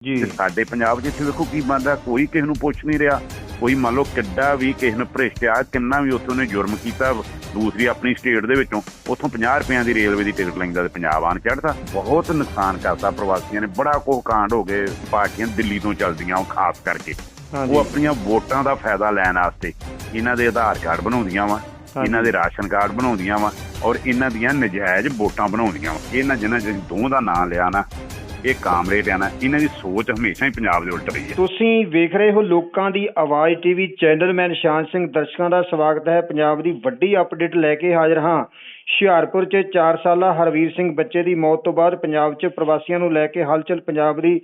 ਜੀ। ਸਾਡੇ ਪੰਜਾਬ 'ਚ ਇੱਥੇ ਵੇਖੋ ਕੀ ਰਿਹਾ ਕੋਈ ਕਿਸੇ ਨੂੰ ਪੁੱਛ ਨਹੀਂ ਰਿਹਾ। ਕੋਈ ਮੰਨ ਲਓ ਕਿੱਡਾ ਵੀ ਕਿਸੇ ਨੂੰ ਭ੍ਰਿਸ਼ਟਾਚਾਰ ਕਿੰਨਾ ਵੀ ਉੱਥੋਂ ਨੇ ਜੁਰਮ ਕੀਤਾ ਦੂਸਰੀ ਆਪਣੀ ਸਟੇਟ ਦੇ ਵਿੱਚੋਂ ਉੱਥੋਂ 50 ਰੁਪਈਆਂ ਦੀ ਰੇਲਵੇ ਦੀ ਟਿਕਟ ਲੈਂਦਾ ਤੇ ਪੰਜਾਬ ਆਣ ਚੜਦਾ ਬਹੁਤ ਨੁਕਸਾਨ ਕਰਤਾ ਪ੍ਰਵਾਸੀਆਂ ਨੇ ਬੜਾ ਕੋਹ ਕਾਂਡ ਹੋ ਗਏ ਪਾਰਟੀਆਂ ਦਿੱਲੀ ਤੋਂ ਚੱਲਦੀਆਂ ਉਹ ਖਾਸ ਕਰਕੇ। ਉਹ ਆਪਣੀਆਂ ਵੋਟਾਂ ਦਾ ਫਾਇਦਾ ਲੈਣ ਵਾਸਤੇ ਇਹਨਾਂ ਦੇ ਆਧਾਰ ਕਾਰਡ ਬਣਾਉਂਦੀਆਂ ਵਾ ਇਹਨਾਂ ਦੇ ਰਾਸ਼ਨ ਕਾਰਡ ਬਣਾਉਂਦੀਆਂ ਵਾ ਔਰ ਇਹਨਾਂ ਦੀਆਂ ਨਜਾਇਜ਼ ਵੋਟਾਂ ਬਣਾਉਂਦੀਆਂ ਵਾ। ਇਹਨਾਂ ਜਿਨ੍ਹਾਂ ਜਿਹਨਾਂ ਦੋ ਦਾ ਨਾਂ ਲਿਆ ਨਾ ਇਹ ਕਾਮਰੇਡ ਆ ਨਾ, ਇਹਨਾਂ ਦੀ ਸੋਚ ਹਮੇਸ਼ਾ ਹੀ ਪੰਜਾਬ ਦੇ ਉਲਟ ਰਹੀ ਹੈ। ਤੁਸੀਂ ਵੇਖ ਰਹੇ ਹੋ ਲੋਕਾਂ ਦੀ ਆਵਾਜ਼ ਟੀਵੀ ਚੈਨਲ, ਮੈਂ ਨਿਸ਼ਾਨ ਸਿੰਘ, ਦਰਸ਼ਕਾਂ ਦਾ ਸਵਾਗਤ ਹੈ। ਪੰਜਾਬ ਦੀ ਵੱਡੀ ਅਪਡੇਟ ਲੈ ਕੇ ਹਾਜ਼ਰ ਹਾਂ। ਹੁਸ਼ਿਆਰਪੁਰ 'ਚ 4 ਸਾਲਾ ਹਰਵੀਰ ਸਿੰਘ ਬੱਚੇ ਦੀ ਮੌਤ ਤੋਂ ਬਾਅਦ ਪੰਜਾਬ 'ਚ ਪ੍ਰਵਾਸੀਆਂ ਨੂੰ ਲੈ ਕੇ ਹਲਚਲ, ਪੰਜਾਬ ਦੀ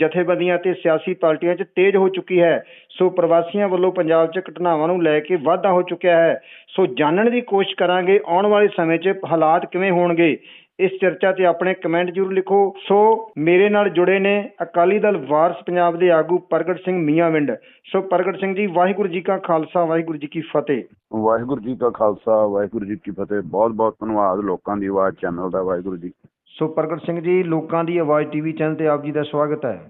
ਜਥੇਬੰਦੀਆਂ ਤੇ ਸਿਆਸੀ ਪਾਰਟੀਆਂ 'ਚ ਤੇਜ਼ ਹੋ ਚੁੱਕੀ ਹੈ। ਸੋ ਪ੍ਰਵਾਸੀਆਂ ਵੱਲੋਂ ਪੰਜਾਬ 'ਚ ਘਟਨਾਵਾਂ ਨੂੰ ਲੈ ਕੇ ਵਾਧਾ ਹੋ ਚੁੱਕਿਆ ਹੈ। ਸੋ ਜਾਣਨ ਦੀ ਕੋਸ਼ਿਸ਼ ਕਰਾਂਗੇ, ਆਉਣ ਵਾਲੇ ਸਮੇਂ 'ਚ ਹਾਲਾਤ ਕਿਵੇਂ ਹੋਣਗੇ? ਇਸ ਚਰਚਾ ਤੇ ਆਪਣੇ ਕਮੈਂਟ ਜ਼ਰੂਰ ਲਿਖੋ। ਸੋ ਮੇਰੇ ਨਾਲ ਜੁੜੇ ਨੇ ਅਕਾਲੀ ਦਲ ਵਾਰਸ ਪੰਜਾਬ ਦੇ ਆਗੂ ਪ੍ਰਗਟ ਸਿੰਘ ਮੀਆਂਵਿੰਡ ਸੋ ਪ੍ਰਗਟ ਸਿੰਘ ਜੀ ਵਾਹਿਗੁਰੂ ਜੀ ਕਾ ਖਾਲਸਾ ਵਾਹਿਗੁਰੂ ਜੀ ਕੀ ਫਤਿਹ। ਵਾਹਿਗੁਰੂ ਜੀ ਕਾ ਖਾਲਸਾ ਵਾਹਿਗੁਰੂ ਜੀ ਕੀ ਫਤਿਹ। ਬਹੁਤ ਬਹੁਤ ਧੰਨਵਾਦ ਲੋਕਾਂ ਦੀ ਆਵਾਜ਼ ਚੈਨਲ ਦਾ ਵਾਹਿਗੁਰੂ ਜੀ। ਸੋ ਪ੍ਰਗਟ ਸਿੰਘ ਜੀ ਲੋਕਾਂ ਦੀ ਆਵਾਜ਼ ਟੀਵੀ ਚੈਨਲ ਤੇ ਆਪ ਜੀ ਦਾ ਸਵਾਗਤ ਹੈ।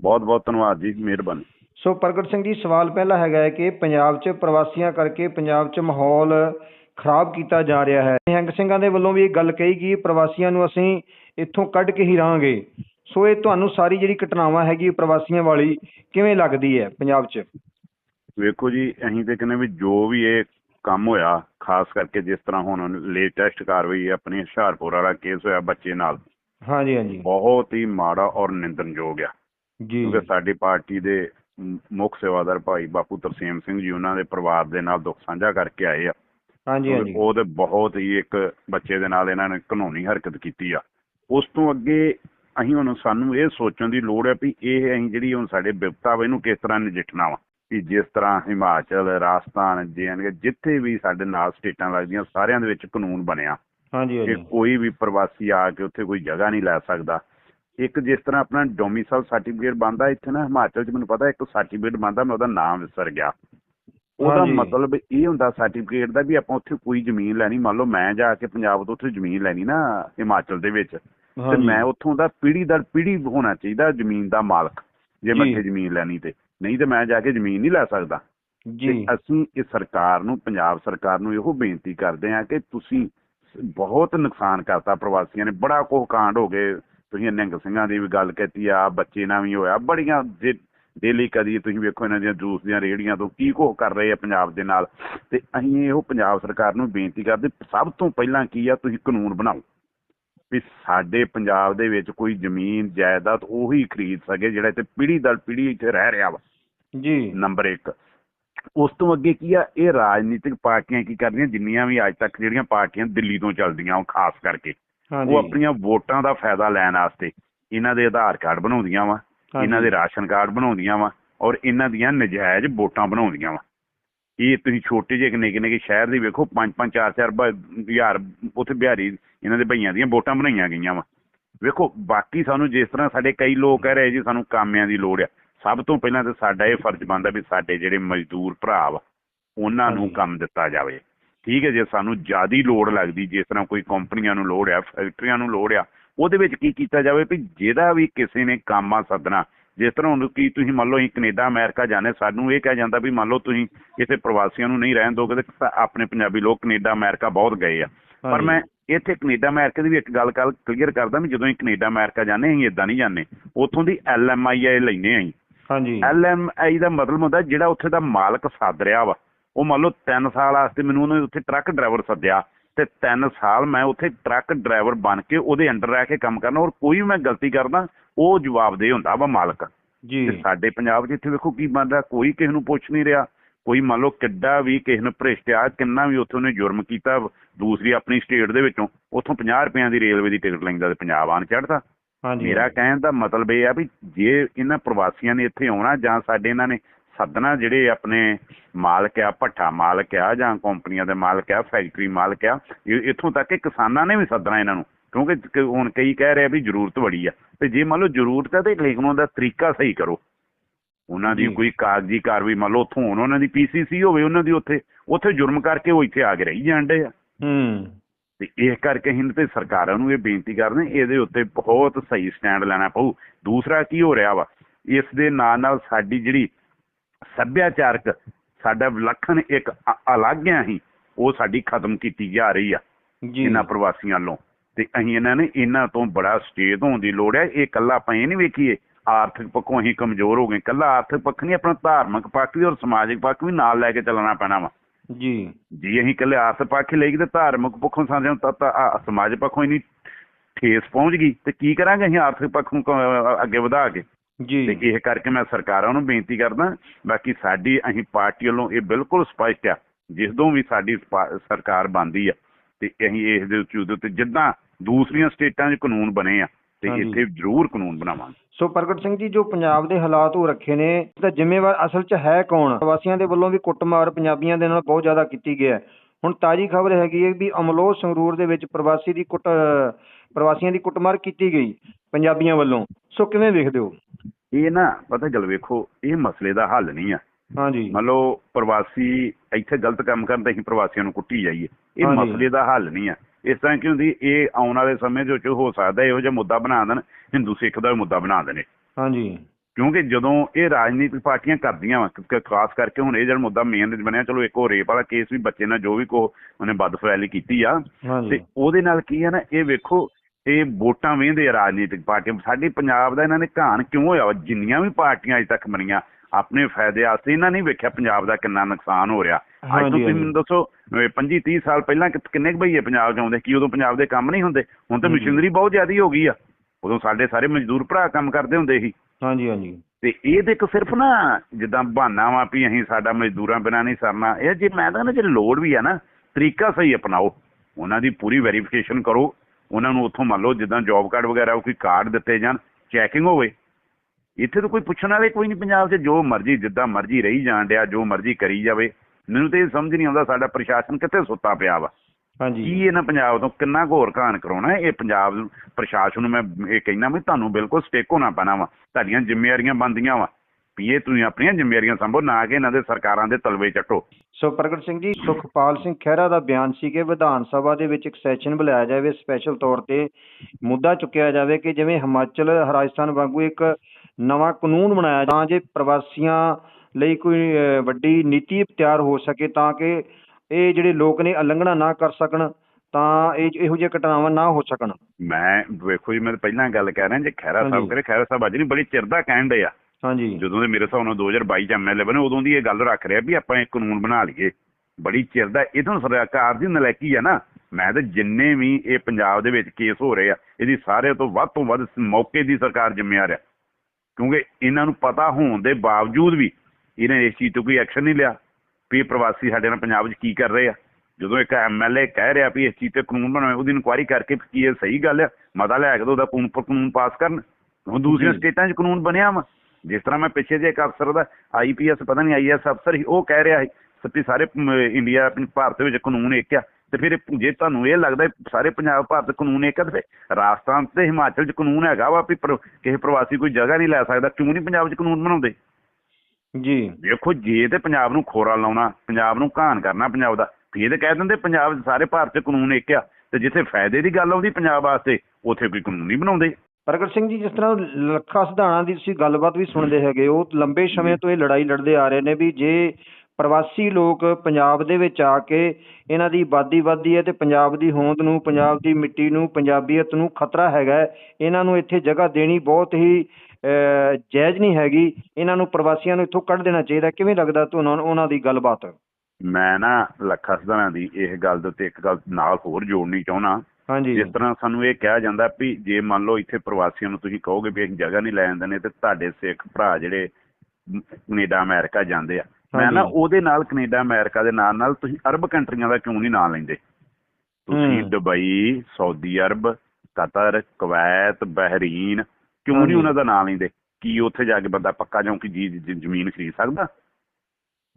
ਬਹੁਤ ਬਹੁਤ ਧੰਨਵਾਦ ਜੀ ਮਿਹਰਬਾਨੀ। ਸੋ ਪ੍ਰਗਟ ਸਿੰਘ ਜੀ ਸਵਾਲ ਪਹਿਲਾ ਹੈਗਾ ਹੈ ਕਿ ਪੰਜਾਬ 'ਚ ਪ੍ਰਵਾਸੀਆਂ ਕਰਕੇ ਪੰਜਾਬ 'ਚ ਮਾਹੌਲ ਖਰਾਬ ਕੀਤਾ ਜਾ ਰਿਹਾ ਹੈ। ਨਿਹੰਗ ਸਿੰਘਾਂ ਦੇ ਵੱਲੋਂ ਵੀ ਇਹ ਗੱਲ ਕਹੀ ਗਈ ਪ੍ਰਵਾਸੀਆਂ ਨੂੰ ਅਸੀਂ ਇੱਥੋਂ ਕੱਢ ਕੇ ਹੀ ਰਹਾਂਗੇ ਸੋ ਇਹ ਤੁਹਾਨੂੰ ਸਾਰੀ ਜਿਹੜੀ ਘਟਨਾਵਾਂ ਹੈਗੀ ਪ੍ਰਵਾਸੀਆਂ ਵਾਲੀ ਕਿਵੇਂ ਲੱਗਦੀ ਹੈ ਪੰਜਾਬ 'ਚ? ਵੇਖੋ ਜੀ ਅਸੀਂ ਤੇ ਕਹਿੰਦੇ ਵੀ ਜੋ ਵੀ ਇਹ ਕੰਮ ਹੋਇਆ ਖਾਸ ਕਰਕੇ ਜਿਸ ਤਰ੍ਹਾਂ ਹੁਣ ਲੇਟੈਸਟ ਕਾਰਵਾਈ ਆਪਣੀ ਹੁਸ਼ਿਆਰਪੁਰ ਵਾਲਾ ਕੇਸ ਹੋਇਆ ਬੱਚੇ ਨਾਲ ਹਾਂਜੀ ਹਾਂਜੀ। ਬਹੁਤ ਹੀ ਮਾੜਾ ਔਰ ਨਿੰਦਨਯੋਗ ਆ। ਜੀ। ਕਿਉਂਕਿ ਸਾਡੀ ਪਾਰਟੀ ਦੇ ਮੁੱਖ ਸੇਵਾਦਾਰ ਭਾਈ ਬਾਪੂ ਤਰਸੇਮ ਸਿੰਘ ਜੀ ਉਹਨਾਂ ਦੇ ਪਰਿਵਾਰ ਦੇ ਨਾਲ ਦੁੱਖ ਸਾਂਝਾ ਕਰਕੇ ਆਏ ਆ। ਹਾਂਜੀ ਹਾਂਜੀ। ਉਹ ਤੇ ਬਹੁਤ ਹੀ ਇੱਕ ਬੱਚੇ ਦੇ ਨਾਲ ਇਹਨਾਂ ਨੇ ਕਾਨੂੰਨੀ ਹਰਕਤ ਕੀਤੀ ਆ। ਉਸ ਤੋਂ ਅੱਗੇ ਅਸੀਂ ਹੁਣ ਸਾਨੂੰ ਇਹ ਸੋਚਣ ਦੀ ਲੋੜ ਹੈ ਵੀ ਇਹ ਅਸੀਂ ਜਿਹੜੀ ਹੁਣ ਸਾਡੇ ਵਿਪਤਾ ਵਾ ਇਹਨੂੰ ਕਿਸ ਤਰ੍ਹਾਂ ਨਜਿੱਠਣਾ ਵਾ? ਵੀ ਜਿਸ ਤਰ੍ਹਾਂ ਹਿਮਾਚਲ ਰਾਜਸਥਾਨ ਜੇ ਜਿੱਥੇ ਵੀ ਸਾਡੇ ਨਾਲ ਸਟੇਟਾਂ ਲੱਗਦੀਆਂ ਸਾਰਿਆਂ ਦੇ ਵਿੱਚ ਕਾਨੂੰਨ ਬਣਿਆ। ਹਾਂਜੀ ਕਿ ਕੋਈ ਵੀ ਪ੍ਰਵਾਸੀ ਆ ਕੇ ਉੱਥੇ ਕੋਈ ਜਗ੍ਹਾ ਨਹੀਂ ਲੈ ਸਕਦਾ। ਇੱਕ ਜਿਸ ਤਰ੍ਹਾਂ ਆਪਣਾ ਡੋਮਿਸਾਈਲ ਸਰਟੀਫਿਕੇਟ ਬਣਦਾ ਇੱਥੇ ਨਾ ਹਿਮਾਚਲ 'ਚ ਮੈਨੂੰ ਪਤਾ ਇੱਕ ਸਰਟੀਫਿਕੇਟ ਬਣਦਾ ਮੈਂ ਉਹਦਾ ਨਾਮ ਵਿਸਰ ਗਿਆ। ਉਹਦਾ। ਮਤਲਬ ਇਹ ਹੁੰਦਾ ਸਰਟੀਫਿਕੇਟ ਦਾ ਵੀ ਆਪਾਂ ਉੱਥੇ ਕੋਈ ਜ਼ਮੀਨ ਲੈਣੀ ਮੰਨ ਲਓ ਮੈਂ ਜਾ ਕੇ ਪੰਜਾਬ ਤੋਂ ਉੱਥੇ ਜ਼ਮੀਨ ਲੈਣੀ ਨਾ ਹਿਮਾਚਲ ਦੇ ਵਿੱਚ ਤੇ ਮੈਂ ਉੱਥੋਂ ਦਾ ਪੀੜੀ ਦਰ ਪੀੜੀ ਹੋਣਾ ਚਾਹੀਦਾ ਜ਼ਮੀਨ ਦਾ ਮਾਲਕ ਜੇ ਮੈਂ ਜੀ। ਇੱਥੇ ਜ਼ਮੀਨ ਲੈਣੀ ਤੇ। ਨਹੀਂ ਤੇ ਮੈਂ ਜਾ ਕੇ ਜ਼ਮੀਨ ਨਹੀਂ ਲੈ ਸਕਦਾ। ਜੀ। ਅਸੀਂ ਇਹ ਸਰਕਾਰ ਨੂੰ ਪੰਜਾਬ ਸਰਕਾਰ ਨੂੰ ਇਹੋ ਬੇਨਤੀ ਕਰਦੇ ਹਾਂ ਕਿ ਤੁਸੀਂ ਬਹੁਤ ਨੁਕਸਾਨ ਕਰਤਾ ਪ੍ਰਵਾਸੀਆਂ ਨੇ। ਬੜਾ ਕੋਹ ਕਾਂਡ ਹੋ ਗਏ। ਤੁਸੀਂ ਨਿਹੰਗ ਸਿੰਘਾਂ ਦੀ ਵੀ ਗੱਲ ਕੀਤੀ ਆ ਬੱਚੇ ਨਾਲ ਵੀ ਹੋਇਆ ਬੜੀਆਂ ਡੇਲੀ ਕਦੀ ਤੁਸੀਂ ਵੇਖੋ ਇਹਨਾਂ ਦੀਆਂ ਜੂਸ ਦੀਆਂ ਰੇੜੀਆਂ ਤੋਂ ਕੀ ਕੋਹ ਕਰ ਰਹੇ ਆ ਪੰਜਾਬ ਦੇ ਨਾਲ। ਤੇ ਅਸੀਂ ਇਹੋ ਪੰਜਾਬ ਸਰਕਾਰ ਨੂੰ ਬੇਨਤੀ ਕਰਦੇ ਸਭ ਤੋਂ ਪਹਿਲਾਂ ਕੀ ਆ ਤੁਸੀਂ ਕਾਨੂੰਨ ਬਣਾਓ। ਵੀ ਸਾਡੇ ਪੰਜਾਬ ਦੇ ਵਿੱਚ ਕੋਈ ਜ਼ਮੀਨ ਜਾਇਦਾਦ ਉਹੀ ਖਰੀਦ ਸਕੇ ਜਿਹੜਾ ਇੱਥੇ ਪੀੜੀ ਦਰ ਪੀੜੀ ਇੱਥੇ ਰਹਿ ਰਿਹਾ ਵਾ। ਜੀ। ਨੰਬਰ 1 ਉਸ ਤੋਂ ਅੱਗੇ ਕੀ ਆ ਇਹ ਰਾਜਨੀਤਿਕ ਪਾਰਟੀਆਂ ਕੀ ਕਰਦੀਆਂ ਜਿੰਨੀਆਂ ਵੀ ਅੱਜ ਤੱਕ ਜਿਹੜੀਆਂ ਪਾਰਟੀਆਂ ਦਿੱਲੀ ਤੋਂ ਚੱਲਦੀਆਂ ਉਹ ਖਾਸ ਕਰਕੇ। ਉਹ ਆਪਣੀਆਂ ਵੋਟਾਂ ਦਾ ਫਾਇਦਾ ਲੈਣ ਵਾਸਤੇ ਇਹਨਾਂ ਦੇ ਆਧਾਰ ਕਾਰਡ ਬਣਾਉਂਦੀਆਂ ਵਾ। ਇਹਨਾਂ ਦੇ ਰਾਸ਼ਨ ਕਾਰਡ ਬਣਾਉਂਦੀਆਂ ਵਾ ਔਰ ਇਹਨਾਂ ਦੀਆਂ ਨਜਾਇਜ਼ ਵੋਟਾਂ ਬਣਾਉਂਦੀਆਂ ਵਾ। ਇਹ ਤੁਸੀਂ ਛੋਟੇ ਜਿਹੇ ਨਿੱਕੇ ਨਿੱਕੇ ਸ਼ਹਿਰ ਦੀ ਵੇਖੋ ਪੰਜ ਪੰਜ ਚਾਰ ਚਾਰ ਬ- ਹਜ਼ਾਰ ਉੱਥੇ ਬਿਹਾਰੀ ਇਹਨਾਂ ਦੇ ਭਈਆਂ ਦੀਆਂ ਵੋਟਾਂ ਬਣਾਈਆਂ ਗਈਆਂ ਵਾ। ਵੇਖੋ ਬਾਕੀ ਸਾਨੂੰ ਜਿਸ ਤਰ੍ਹਾਂ ਸਾਡੇ ਕਈ ਲੋਕ ਕਹਿ ਰਹੇ ਜੀ ਸਾਨੂੰ ਕਾਮਿਆਂ ਦੀ ਲੋੜ ਆ। ਸਭ ਤੋਂ ਪਹਿਲਾਂ ਤਾਂ ਸਾਡਾ ਇਹ ਫਰਜ਼ ਬਣਦਾ ਵੀ ਸਾਡੇ ਜਿਹੜੇ ਮਜ਼ਦੂਰ ਭਰਾ ਵਾ ਉਹਨਾਂ ਨੂੰ। ਕੰਮ ਦਿੱਤਾ ਜਾਵੇ। ਠੀਕ ਹੈ ਜੇ ਸਾਨੂੰ ਜ਼ਿਆਦੀ ਲੋੜ ਲੱਗਦੀ ਜਿਸ ਤਰ੍ਹਾਂ ਕੋਈ ਕੰਪਨੀਆਂ ਨੂੰ ਲੋੜ ਆ ਫੈਕਟਰੀਆਂ ਨੂੰ ਲੋੜ ਆ ਉਹਦੇ ਵਿੱਚ ਕੀ ਕੀਤਾ ਜਾਵੇ ਵੀ ਜਿਹਦਾ ਵੀ ਕਿਸੇ ਨੇ ਕੰਮ ਆ ਸੱਦਣਾ ਜਿਸ ਤਰ੍ਹਾਂ ਹੁਣ ਕੀ ਤੁਸੀਂ ਮੰਨ ਲਓ ਅਸੀਂ ਕੈਨੇਡਾ ਅਮਰੀਕਾ ਜਾਣੇ ਸਾਨੂੰ ਇਹ ਕਿਹਾ ਜਾਂਦਾ ਵੀ ਮੰਨ ਲਓ ਤੁਸੀਂ ਇੱਥੇ ਪ੍ਰਵਾਸੀਆਂ ਨੂੰ ਨਹੀਂ ਰਹਿਣ ਦੋਗੇ ਤੇ ਆਪਣੇ ਪੰਜਾਬੀ ਲੋਕ ਕੈਨੇਡਾ ਅਮਰੀਕਾ ਬਹੁਤ ਗਏ ਆ। ਪਰ। ਮੈਂ ਇੱਥੇ ਕੈਨੇਡਾ ਅਮਰੀਕਾ ਦੀ ਵੀ ਇੱਕ ਗੱਲ ਕੱਲ ਕਲੀਅਰ ਕਰਦਾ ਵੀ ਜਦੋਂ ਅਸੀਂ ਕੈਨੇਡਾ ਅਮਰੀਕਾ ਜਾਂਦੇ ਅਸੀਂ ਇਦਾਂ ਨਹੀਂ ਜਾਂਦੇ। ਉੱਥੋਂ ਦੀ ਐਲਐਮਆਈਆਈ ਲੈਨੇ ਆਂ ਹਾਂਜੀ। ਐਲਐਮਆਈ ਦਾ ਮਤਲਬ ਹੁੰਦਾ ਜਿਹੜਾ ਉੱਥੇ ਦਾ ਮਾਲਕ ਸੱਦ ਰਿਹਾ ਵਾ। ਉਹ ਮੰਨ ਲਓ 3 ਸਾਲ ਵਾਸਤੇ ਮੈਨੂੰ ਉਹਨੇ ਉੱਥੇ ਟਰੱਕ ਡਰਾਈਵਰ ਸੱਦਿਆ। ਤੇ 3 ਸਾਲ ਮੈਂ ਉੱਥੇ ਟਰੱਕ ਡਰਾਈਵਰ ਬਣ ਕੇ ਉਹਦੇ ਅੰਡਰ ਰਹਿ ਕੇ ਕੰਮ ਕਰਨਾ ਔਰ ਕੋਈ ਮੈਂ ਗਲਤੀ ਕਰਦਾ ਉਹ ਜਵਾਬਦੇਹ ਹੁੰਦਾ ਵਾ ਮਾਲਕ। ਜੀ। ਤੇ ਸਾਡੇ ਪੰਜਾਬ ਇੱਥੇ ਵੇਖੋ ਕੀ ਬਣ ਰਿਹਾ ਕੋਈ ਕਿਸੇ ਨੂੰ ਪੁੱਛ ਨਹੀਂ ਰਿਹਾ। ਕੋਈ ਮੰਨ ਲਓ ਕਿੱਡਾ ਵੀ ਕਿਸੇ ਨੂੰ ਭ੍ਰਿਸ਼ਟਾਚਾਰ ਕਿੰਨਾ ਵੀ ਉੱਥੋਂ ਨੇ ਜੁਰਮ ਕੀਤਾ ਦੂਸਰੀ ਆਪਣੀ ਸਟੇਟ ਦੇ ਵਿੱਚੋਂ ਉੱਥੋਂ 50 ਰੁਪਈਆਂ ਦੀ ਰੇਲਵੇ ਦੀ ਟਿਕਟ ਲੈਂਦਾ ਤੇ ਪੰਜਾਬ ਆਣ ਚੜਦਾ ਮੇਰਾ ਕਹਿਣ ਦਾ ਮਤਲਬ ਇਹ ਆ ਵੀ ਜੇ ਇਹਨਾਂ ਪ੍ਰਵਾਸੀਆਂ ਨੇ ਇੱਥੇ ਆਉਣਾ ਜਾਂ ਸਾਡੇ ਇਹਨਾਂ ਨੇ ਸੱਦਣਾ ਜਿਹੜੇ ਆਪਣੇ ਮਾਲਕ ਆ ਭੱਠਾ ਮਾਲਕ ਆ ਜਾਂ ਕੰਪਨੀਆਂ ਦੇ ਮਾਲਕ ਆ ਫੈਕਟਰੀ ਮਾਲਕ ਆ ਇਹ- ਇੱਥੋਂ ਤੱਕ ਕਿ ਕਿਸਾਨਾਂ ਨੇ ਵੀ ਸੱਦਣਾ ਇਹਨਾਂ ਨੂੰ। ਕਿਉਂਕਿ ਹੁਣ ਕਈ ਕਹਿ ਰਹੇ ਆ ਵੀ ਜ਼ਰੂਰਤ ਬੜੀ ਆ। ਤੇ ਜੇ ਮੰਨ ਲਓ ਜ਼ਰੂਰਤ ਹੈ ਤੇ ਲਿਖਣ ਦਾ ਤਰੀਕਾ ਸਹੀ ਕਰੋ। ਉਹਨਾਂ ਦੀ। ਕੋਈ ਕਾਗਜ਼ੀ ਕਾਰਵਾਈ ਮੰਨ ਲਓ ਉੱਥੋਂ ਉਹਨਾਂ ਦੀ ਪੀਸੀਸੀ ਹੋਵੇ ਉਹਨਾਂ ਦੀ ਉੱਥੇ ਉੱਥੇ ਜੁਰਮ ਕਰਕੇ ਉਹ ਇੱਥੇ ਆ ਕੇ ਰਹੀ ਜਾਂਦੇ ਆ। ਹੂੰ। ਤੇ ਇਸ ਕਰਕੇ ਅਸੀਂ ਤੇ ਸਰਕਾਰਾਂ ਨੂੰ ਇਹ ਬੇਨਤੀ ਕਰਦੇ ਇਹਦੇ ਉੱਤੇ ਬਹੁਤ ਸਹੀ ਸਟੈਂਡ ਲੈਣਾ ਪਊ। ਦੂਸਰਾ ਕੀ ਹੋ ਰਿਹਾ ਵਾ ਇਸ ਦੇ ਨਾਲ ਨਾਲ ਸਾਡੀ ਜਿਹੜੀ ਸੱਭਿਆਚਾਰਕ ਸਾਡਾ ਵਿਲੱਖਣ ਇੱਕ ਅਲੱਗ ਆ ਹੀ ਉਹ ਸਾਡੀ ਖਤਮ ਕੀਤੀ ਜਾ ਰਹੀ ਆ ਇਹਨਾਂ ਪ੍ਰਵਾਸੀਆਂ ਵੱਲੋਂ। ਤੇ ਅਸੀਂ ਇਹਨਾਂ ਨੇ ਇਹਨਾਂ ਤੋਂ ਬੜਾ ਸਟੇਜ ਹੋਣ ਦੀ ਲੋੜ ਹੈ ਇਹ ਕੱਲਾ ਆਪਾਂ ਇਹ ਨਹੀਂ ਵੇਖੀਏ ਆਰਥਿਕ ਪੱਖੋਂ ਅਸੀਂ ਕਮਜ਼ੋਰ ਹੋ ਗਏ। ਕੱਲਾ ਆਰਥਿਕ ਪੱਖ ਨਹੀਂ ਆਪਣਾ ਧਾਰਮਿਕ ਪੱਖ ਵੀ ਔਰ ਸਮਾਜਿਕ ਪੱਖ ਵੀ ਨਾਲ ਲੈ ਕੇ ਚੱਲਣਾ ਪੈਣਾ ਵਾ। ਜੀ। ਜੀ ਅਸੀਂ ਕੱਲੇ ਆਰਥਿਕ ਪੱਖ ਹੀ ਲਈਏ ਤੇ ਧਾਰਮਿਕ ਪੱਖੋਂ ਸਾਨੂੰ ਤਾਂ ਸਮਾਜਿਕ ਪੱਖੋਂ ਹੀ ਨਹੀਂ ਠੇਸ ਪਹੁੰਚ ਗਈ ਤੇ ਕੀ ਕਰਾਂਗੇ ਅਸੀਂ ਆਰਥਿਕ ਪੱਖੋਂ ਕ- ਅੱਗੇ ਵਧਾ ਕੇ? ਜੀ। ਤੇ ਇਹ ਕਰਕੇ ਮੈਂ ਸਰਕਾਰਾਂ ਨੂੰ ਬੇਨਤੀ ਕਰਦਾ ਬਾਕੀ ਸਾਡੀ ਅਸੀਂ ਪਾਰਟੀ ਵੱਲੋਂ ਇਹ ਬਿਲਕੁਲ ਸਪਸ਼ਟ ਆ ਜਿਸ ਤੋਂ ਵੀ ਸਾਡੀ ਸਰਕਾਰ ਬਣਦੀ ਆ ਤੇ ਅਸੀਂ ਇਸ ਦੇ ਉੱਤੇ ਉੱਤੇ ਜਿੱਦਾਂ ਦੂਸਰੀਆਂ ਸਟੇਟਾਂ 'ਚ ਕਾਨੂੰਨ ਬਣੇ ਆ ਤੇ। ਇੱਥੇ ਜ਼ਰੂਰ ਕਾਨੂੰਨ ਬਣਾਵਾਂਗੇ। ਸੋ ਪ੍ਰਗਟ ਸਿੰਘ ਜੀ ਜੋ ਪੰਜਾਬ ਦੇ ਹਾਲਾਤ ਹੋ ਰੱਖੇ ਨੇ ਤਾਂ ਜ਼ਿੰਮੇਵਾਰ ਅਸਲ 'ਚ ਹੈ ਕੌਣ? ਪ੍ਰਵਾਸੀਆਂ ਦੇ ਵੱਲੋਂ ਵੀ ਕੁੱਟਮਾਰ ਪੰਜਾਬੀਆਂ ਦੇ ਨਾਲ ਬਹੁਤ ਜ਼ਿਆਦਾ ਕੀਤੀ ਗਈ ਹੈ। ਹੁਣ ਤਾਜੀ ਖਬਰ ਹੈਗੀ ਹੈ ਵੀ ਅਮਲੋਹ ਸੰਗਰੂਰ ਦੇ ਵਿੱਚ ਪ੍ਰਵਾਸੀ ਦੀ ਕੁੱਟ ਪ੍ਰਵਾਸੀਆਂ ਦੀ ਕੁੱਟਮਾਰ ਕੀਤੀ ਗਈ। ਪੰਜਾਬੀਆਂ ਵੱਲੋਂ। ਸੋ ਕਿਵੇਂ ਵੇਖਦੇ ਹੋ? ਇਹ ਨਾ ਪਤਾ ਗੱਲ ਵੇਖੋ ਇਹ ਮਸਲੇ ਦਾ ਹੱਲ ਨਹੀਂ ਆ। ਹਾਂਜੀ। ਮੰਨ ਲਓ ਪ੍ਰਵਾਸੀ ਇੱਥੇ ਗਲਤ ਕੰਮ ਕਰਨ ਤੇ ਅਸੀਂ ਪ੍ਰਵਾਸੀਆਂ ਨੂੰ ਕੁੱਟੀ ਜਾਈਏ। ਇਹ। ਮਸਲੇ ਦਾ ਹੱਲ ਨਹੀਂ ਆ। ਇਸ ਤਰ੍ਹਾਂ ਕੀ ਹੁੰਦੀ ਇਹ ਆਉਣ ਵਾਲੇ ਸਮੇਂ ਦੇ ਵਿੱਚ ਹੋ ਸਕਦਾ ਇਹੋ ਜਿਹਾ ਮੁੱਦਾ ਬਣਾ ਦੇਣ ਹਿੰਦੂ ਸਿੱਖ ਦਾ ਮੁੱਦਾ ਬਣਾ ਦੇਣੇ। ਹਾਂਜੀ। ਕਿਉਂਕਿ ਜਦੋਂ ਇਹ ਰਾਜਨੀਤਿਕ ਪਾਰਟੀਆਂ ਕਰਦੀਆਂ ਵਾ ਖਾਸ ਕਰਕੇ ਹੁਣ ਇਹ ਜਿਹੜਾ ਮੁੱਦਾ ਮੇਨ ਬਣਿਆ ਚਲੋ ਇੱਕ ਉਹ ਰੇਪ ਵਾਲਾ ਕੇਸ ਵੀ ਬੱਚੇ ਨਾਲ ਜੋ ਵੀ ਕੋ ਉਹਨੇ ਬਦਫੈਲੀ ਕੀਤੀ ਆ। ਤੇ ਉਹਦੇ ਨਾਲ ਕੀ ਹੈ ਨਾ ਇਹ ਵੇਖੋ ਇਹ ਵੋਟਾਂ ਵੇਂਦੇ ਰਾਜਨੀਤਿਕ ਪਾਰਟੀਆਂ। ਸਾਡੇ ਪੰਜਾਬ ਦਾ ਇਹਨਾਂ ਨੇ ਘਾਣ ਕਿਉਂ ਹੋਇਆ? ਜਿੰਨੀਆਂ ਵੀ ਪਾਰਟੀਆਂ ਅਜੇ ਤੱਕ ਬਣੀਆਂ ਆਪਣੇ ਫਾਇਦੇ ਵਾਸਤੇ ਇਹਨਾਂ ਨੇ ਵੇਖਿਆ ਪੰਜਾਬ ਦਾ ਕਿੰਨਾ ਨੁਕਸਾਨ ਹੋ ਰਿਹਾ। ਅੱਜ ਤੋਂ ਤੁਸੀਂ। ਮੈਨੂੰ ਦੱਸੋ 25 30 ਸਾਲ ਪਹਿਲਾਂ ਕਿੰਨੇ ਕੁ ਭਈਏ ਪੰਜਾਬ 'ਚ ਆਉਂਦੇ? ਕੀ ਉਦੋਂ ਪੰਜਾਬ ਦੇ ਕੰਮ ਨਹੀਂ ਹੁੰਦੇ? ਹੁਣ ਤਾਂ। ਮਸ਼ੀਨਰੀ ਬਹੁਤ ਜ਼ਿਆਦੀ ਹੋ ਗਈ ਆ। ਉਦੋਂ ਸਾਡੇ ਸਾਰੇ ਮਜ਼ਦੂਰ ਭਰਾ ਕੰਮ ਕਰਦੇ ਹੁੰਦੇ ਸੀ। ਹਾਂਜੀ ਹਾਂਜੀ। ਤੇ ਇਹ ਤੇ ਇੱਕ ਸਿਰਫ ਨਾ ਜਿੱਦਾਂ ਬਹਾਨਾ ਵਾ ਵੀ ਅਸੀਂ ਸਾਡਾ ਮਜ਼ਦੂਰਾਂ ਬਿਨਾਂ ਨਹੀਂ ਸਰਨਾ। ਇਹ ਜੇ ਮੈਂ ਤਾਂ ਨਾ ਜੇ ਲੋੜ ਵੀ ਆ ਨਾ ਤਰੀਕਾ ਸਹੀ ਅਪਣਾਓ। ਉਹਨਾਂ ਦੀ ਪੂਰੀ ਵੈਰੀਫਿਕੇਸ਼ਨ ਕਰੋ। ਉਹਨਾਂ ਨੂੰ ਉੱਥੋਂ ਮੰਨ ਲਓ ਜਿੱਦਾਂ ਜੌਬ ਕਾਰਡ ਵਗੈਰਾ ਕੋਈ ਕਾਰਡ ਦਿੱਤੇ ਜਾਣ ਚੈਕਿੰਗ ਹੋਵੇ। ਇੱਥੇ ਤਾਂ ਕੋਈ ਪੁੱਛਣ ਵਾਲੇ ਕੋਈ ਨਹੀਂ ਪੰਜਾਬ 'ਚ ਜੋ ਮਰਜ਼ੀ ਜਿੱਦਾਂ ਮਰਜ਼ੀ ਰਹੀ ਜਾਣ ਡਿਆ ਜੋ ਮਰਜ਼ੀ ਕਰੀ ਜਾਵੇ। ਮੈਨੂੰ ਤੇ ਇਹ ਸਮਝ ਨਹੀਂ ਆਉਂਦਾ ਸਾਡਾ ਪ੍ਰਸ਼ਾਸਨ ਕਿੱਥੇ ਸੁੱਤਾ ਪਿਆ ਵਾ। ਕੀ ਹਾਂਜੀ ਇਹਨਾਂ ਪੰਜਾਬ ਤੋਂ ਕਿੰਨਾ ਕੁ ਹੋਰ ਘਾਣ ਕਰਾਉਣਾ? ਇਹ ਪੰਜਾਬ ਨੂੰ- ਪ੍ਰਸ਼ਾਸਨ ਨੂੰ ਮੈਂ ਇਹ ਕਹਿਣਾ ਵੀ ਤੁਹਾਨੂੰ ਬਿਲਕੁਲ ਸਟੇਕ ਹੋਣਾ ਪੈਣਾ ਵਾ। ਤੁਹਾਡੀਆਂ ਜ਼ਿੰਮੇਵਾਰੀਆਂ ਬੰਦੀਆਂ ਵਾ। ਇਹ ਤੁਸੀਂ ਆਪਣੀਆਂ ਜ਼ਿੰਮੇਵਾਰੀਆਂ ਸੰਭੋ ਨਾ ਕਿ ਇਹਨਾਂ ਦੇ ਸਰਕਾਰਾਂ ਦੇ ਤਲਵੇ ਚੱਟੋ। ਸੋ ਪ੍ਰਗਟ ਸਿੰਘ ਜੀ ਸੁਖਪਾਲ ਸਿੰਘ ਖਹਿਰਾ ਦਾ ਬਿਆਨ ਸੀ ਕਿ ਵਿਧਾਨ ਸਭਾ ਦੇ ਵਿੱਚ ਇੱਕ ਸੈਸ਼ਨ ਬੁਲਾਇਆ ਜਾਵੇ ਸਪੈਸ਼ਲ ਤੌਰ ਤੇ ਮੁੱਦਾ ਚੁੱਕਿਆ ਜਾਵੇ ਕਿ ਜਿਵੇਂ ਹਿਮਾਚਲ ਰਾਜਸਥਾਨ ਵਾਂਗੂ ਇੱਕ ਨਵਾਂ ਕਾਨੂੰਨ ਬਣਾਇਆ ਤਾਂ ਜੇ ਪ੍ਰਵਾਸੀਆਂ ਲਈ ਕੋਈ ਵੱਡੀ ਨੀਤੀ ਤਿਆਰ ਹੋ ਸਕੇ ਤਾਂ ਕਿ ਇਹ ਜਿਹੜੇ ਲੋਕ ਨੇ ਉਲੰਘਣਾ ਨਾ ਕਰ ਸਕਣ ਤਾਂ ਇਹ ਇਹੋ ਜਿਹੀਆਂ ਘਟਨਾਵਾਂ ਨਾ ਹੋ ਸਕਣ। ਮੈਂ ਵੇਖੋ ਜੀ ਮੈਂ ਪਹਿਲਾਂ ਗੱਲ ਕਹਿ ਰਿਹਾ ਜੇ ਖਹਿਰਾ ਸਾਹਿਬ। ਕਰੇ ਖਹਿਰਾ ਸਾਹਿਬ ਅੱਜ ਨਹੀਂ ਬੜੀ ਚਿਰ ਦਾ ਕਹਿਣ ਦੇ ਆ। ਹਾਂਜੀ। ਜਦੋਂ ਦੇ ਮੇਰੇ ਹਿਸਾਬ ਨਾਲ 2022 ਚ ਐਮਐਲਏ ਬਣੇ ਉਦੋਂ ਦੀ ਇਹ ਗੱਲ ਰੱਖ ਰਿਹਾ ਵੀ ਆਪਾਂ ਇੱਕ ਕਾਨੂੰਨ ਬਣਾ ਲਈਏ। ਬੜੀ ਚਿਰ ਦਾ ਇਹ ਤਾਂ ਸਰਕਾਰ ਦੀ ਨਲਾਇਕੀ ਆ ਨਾ। ਮੈਂ ਤਾਂ ਜਿੰਨੇ ਵੀ ਇਹ ਪੰਜਾਬ ਦੇ ਵਿੱਚ ਕੇਸ ਹੋ ਰਹੇ ਆ ਇਹਦੀ ਸਾਰੇ ਤੋਂ ਵੱਧ ਤੋਂ ਵੱਧ ਮੌਕੇ ਦੀ ਸਰਕਾਰ ਜ਼ਿੰਮੇਵਾਰ ਆ। ਕਿਉਂਕਿ ਇਹਨਾਂ ਨੂੰ ਪਤਾ ਹੋਣ ਦੇ ਬਾਵਜੂਦ ਵੀ ਇਹਨੇ ਇਸ ਚੀਜ਼ ਤੋਂ ਕੋਈ ਐਕਸ਼ਨ ਨਹੀਂ ਲਿਆ ਵੀ ਇਹ ਪ੍ਰਵਾਸੀ ਸਾਡੇ ਨਾਲ ਪੰਜਾਬ 'ਚ ਕੀ ਕਰ ਰਹੇ ਆ। ਜਦੋਂ ਇੱਕ ਐਮਐਲਏ ਕਹਿ ਰਿਹਾ ਵੀ ਇਸ ਚੀਜ਼ ਤੇ ਕਾਨੂੰਨ ਬਣਾਵੇ ਉਹਦੀ ਇਨਕੁਆਇਰੀ ਕਰਕੇ ਕੀ ਇਹ ਸਹੀ ਗੱਲ ਆ? ਮਤਾ ਲੈ ਕੇ ਉਹਦਾ ਕਾਨੂੰਨ ਪਾਸ ਕਰਨ। ਹੁਣ ਦੂਸਰੀਆਂ। ਸਟੇਟਾਂ 'ਚ ਕਾਨੂੰਨ ਬਣਿਆ ਵਾ। ਜਿਸ ਤਰ੍ਹਾਂ ਮੈਂ ਪਿੱਛੇ ਜੇ ਇੱਕ ਅਫਸਰ ਦਾ ਆਈਪੀਐਸ ਪਤਾ ਨਹੀਂ ਆਈਐਸ ਅਫਸਰ ਸੀ ਉਹ ਕਹਿ ਰਿਹਾ ਸੀ ਸੱਚੀ ਸਾਰੇ ਇੰਡੀਆ ਆਪਣੀ ਭਾਰਤ ਵਿੱਚ ਕਾਨੂੰਨ ਇੱਕ ਆ ਤੇ ਫਿਰ ਇਹ- ਜੇ ਤੁਹਾਨੂੰ ਇਹ ਲੱਗਦਾ ਹੈ ਸਾਰੇ ਪੰਜਾਬ ਭਾਰਤ ਕਾਨੂੰਨ ਇੱਕ ਆ ਤੇ ਰਾਜਸਥਾਨ ਤੇ ਹਿਮਾਚਲ 'ਚ ਕਾਨੂੰਨ ਹੈਗਾ ਵਾ ਵੀ ਕਿਸੇ ਪ੍ਰਵਾਸੀ ਕੋਈ ਜਗ੍ਹਾ ਨਹੀਂ ਲੈ ਸਕਦਾ ਕਿਉਂ ਨਹੀਂ ਪੰਜਾਬ 'ਚ ਕਾਨੂੰਨ ਬਣਾਉਂਦੇ? ਜੀ। ਦੇਖੋ ਜੇ ਤੇ ਪੰਜਾਬ ਨੂੰ ਖੋਰਾ ਲਾਉਣਾ ਪੰਜਾਬ ਨੂੰ ਘਾਣ ਕਰਨਾ ਪੰਜਾਬ ਦਾ ਫਿਰ ਤੇ ਕਹਿ ਦਿੰਦੇ ਪੰਜਾਬ ਸਾਰੇ ਭਾਰਤ 'ਚ ਕਾਨੂੰਨ ਇੱਕ ਆ ਤੇ ਜਿੱਥੇ ਫਾਇਦੇ ਦੀ ਗੱਲ ਆਉਂਦੀ ਪੰਜਾਬ ਵਾਸਤੇ ਉੱਥੇ ਕੋਈ ਕਾਨੂੰਨ ਨਹੀਂ ਬਣਾਉਂਦੇ। ਪ੍ਰਗਟ ਸਿੰਘ ਜੀ, ਜਿਸ ਤਰ੍ਹਾਂ ਲੱਖਾ ਸਿਧਾਣਾ ਦੀ ਤੁਸੀਂ ਗੱਲਬਾਤ ਵੀ ਸੁਣਦੇ ਹੈਗੇ ਹੋ, ਲੰਬੇ ਸਮੇਂ ਤੋਂ ਇਹ ਲੜਾਈ ਲੜਦੇ ਆ ਰਹੇ ਨੇ ਵੀ ਜੇ ਪ੍ਰਵਾਸੀ ਲੋਕ ਪੰਜਾਬ ਦੇ ਵਿੱਚ ਆ ਕੇ ਇਹਨਾਂ ਦੀ ਆਬਾਦੀ ਵੱਧਦੀ ਹੈ ਤੇ ਪੰਜਾਬ ਦੀ ਹੋਂਦ ਨੂੰ, ਪੰਜਾਬ ਦੀ ਮਿੱਟੀ ਨੂੰ, ਪੰਜਾਬੀਅਤ ਨੂੰ ਖਤਰਾ ਹੈਗਾ ਇਹਨਾਂ ਨੂੰ ਇੱਥੇ ਜਗ੍ਹਾ ਦੇਣੀ ਬਹੁਤ ਹੀ ਜਾਇਜ਼ ਨਹੀਂ ਹੈਗੀ, ਇਹਨਾਂ ਨੂੰ ਪ੍ਰਵਾਸੀਆਂ ਨੂੰ ਇੱਥੋਂ ਕੱਢ ਦੇਣਾ ਚਾਹੀਦਾ ਕਿਵੇਂ ਲੱਗਦਾ ਤੁਹਾਨੂੰ ਉਹਨਾਂ ਦੀ ਗੱਲਬਾਤ? ਮੈਂ ਨਾ ਲੱਖਾ ਸਿਧਾਣਾ ਦੀ ਇਹ ਗੱਲ ਦੇ ਉੱਤੇ ਇੱਕ ਗੱਲ ਨਾਲ ਹੋਰ ਜੋੜਨੀ ਚਾਹੁੰਦਾ। ਹਾਂਜੀ। ਜਿਸ ਤਰ੍ਹਾਂ ਸਾਨੂੰ ਇਹ ਕਿਹਾ ਜਾਂਦਾ ਵੀ ਜੇ ਮੰਨ ਲਓ ਇੱਥੇ ਪ੍ਰਵਾਸੀਆਂ ਨੂੰ ਤੁਸੀਂ ਕਹੋਗੇ ਵੀ ਅਸੀਂ ਜਗ੍ਹਾ ਨਹੀਂ ਲੈ ਜਾਂਦੇ ਨੇ ਤੇ ਤੁਹਾਡੇ ਸਿੱਖ ਭਰਾ ਜਿਹੜੇ ਕੈਨੇਡਾ ਅਮਰੀਕਾ ਜਾਂਦੇ ਆ। ਮੈਂ ਨਾ। ਉਹਦੇ ਨਾਲ ਕੈਨੇਡਾ ਅਮਰੀਕਾ ਦੇ ਨਾਲ ਨਾਲ ਤੁਸੀਂ ਅਰਬ ਕੰਟਰੀਆਂ ਦਾ ਕਿਉਂ ਨਹੀਂ ਨਾਂ ਲੈਂਦੇ? ਤੁਸੀਂ। Dubai Saudi Arab Qatar Kuwait Bahrain ਕਿਉਂ। ਨਹੀਂ ਉਹਨਾਂ ਦਾ ਨਾਂ ਲੈਂਦੇ? ਕੀ ਉੱਥੇ ਜਾ ਕੇ ਬੰਦਾ ਪੱਕਾ ਜਾਂ ਕਿ ਜ- ਜ਼ਮੀਨ ਖਰੀਦ ਸਕਦਾ?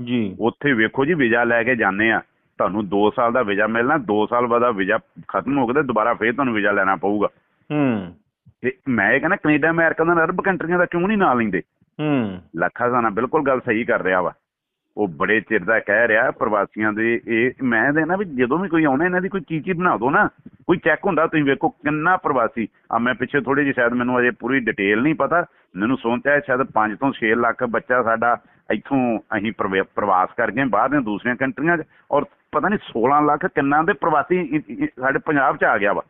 ਜੀ। ਉੱਥੇ ਵੇਖੋ ਜੀ ਵੀਜ਼ਾ ਲੈ ਕੇ ਜਾਂਦੇ ਆ। ਤੁਹਾਨੂੰ 2 ਸਾਲ ਦਾ ਵੀਜ਼ਾ ਮਿਲਣਾ 2 ਸਾਲ ਬਾਅਦ ਆ ਵੀਜ਼ਾ ਖਤਮ ਹੋ ਗਿਆ ਤੇ ਦੁਬਾਰਾ ਫੇਰ ਤੁਹਾਨੂੰ ਵੀਜ਼ਾ ਲੈਣਾ ਪਊਗਾ। ਹੂੰ। ਤੇ ਮੈਂ ਇਹ ਕਹਿੰਦਾ ਕੈਨੇਡਾ ਅਮਰੀਕਾ ਦਾ ਅਰਬ ਕੰਟਰੀਆਂ ਦਾ ਕਿਉਂ ਨਹੀਂ ਨਾਂ ਲੈਂਦੇ? ਹੂੰ। ਲੱਖਾ ਸਾਨਾ ਬਿਲਕੁਲ ਗੱਲ ਸਹੀ ਕਰ ਰਿਹਾ ਵਾ। ਉਹ ਬੜੇ ਚਿਰ ਦਾ ਕਹਿ ਰਿਹਾ ਪ੍ਰਵਾਸੀਆਂ ਦੇ ਇਹ ਮੈਂ ਦੇ ਨਾ ਵੀ ਜਦੋਂ ਵੀ ਕੋਈ ਆਉਣਾ ਇਹਨਾਂ ਦੀ ਕੋਈ ਹੀ ਬਣਾ ਦਿਓ ਨਾ ਕੋਈ ਚੈੱਕ ਹੁੰਦਾ ਤੁਸੀਂ ਵੇਖੋ ਕਿੰਨਾ ਪ੍ਰਵਾਸੀ। ਆ ਮੈਂ ਪਿੱਛੇ ਥੋੜੀ ਜਿਹੀ ਸ਼ਾਇਦ ਮੈਨੂੰ ਅਜੇ ਪੂਰੀ ਡਿਟੇਲ ਨਹੀਂ ਪਤਾ ਮੈਨੂੰ ਸੋਚਿਆ ਸ਼ਾਇਦ 5 ਤੋਂ 6 ਲੱਖ ਬੱਚਾ ਸਾਡਾ ਇੱਥੋਂ ਅਸੀਂ ਪ੍ਰਵੇ- ਪ੍ਰਵਾਸ ਕਰ ਗਏ ਬਾਹਰ ਦੀਆਂ ਦੂਸਰੀਆਂ ਕੰਟਰੀਆਂ 'ਚ ਔਰ ਪਤਾ ਨਹੀਂ 16 ਲੱਖ ਕਿੰਨਾ ਦੇ ਪ੍ਰਵਾਸੀ ਸਾਡੇ ਪੰਜਾਬ 'ਚ ਆ ਗਿਆ ਵਾ।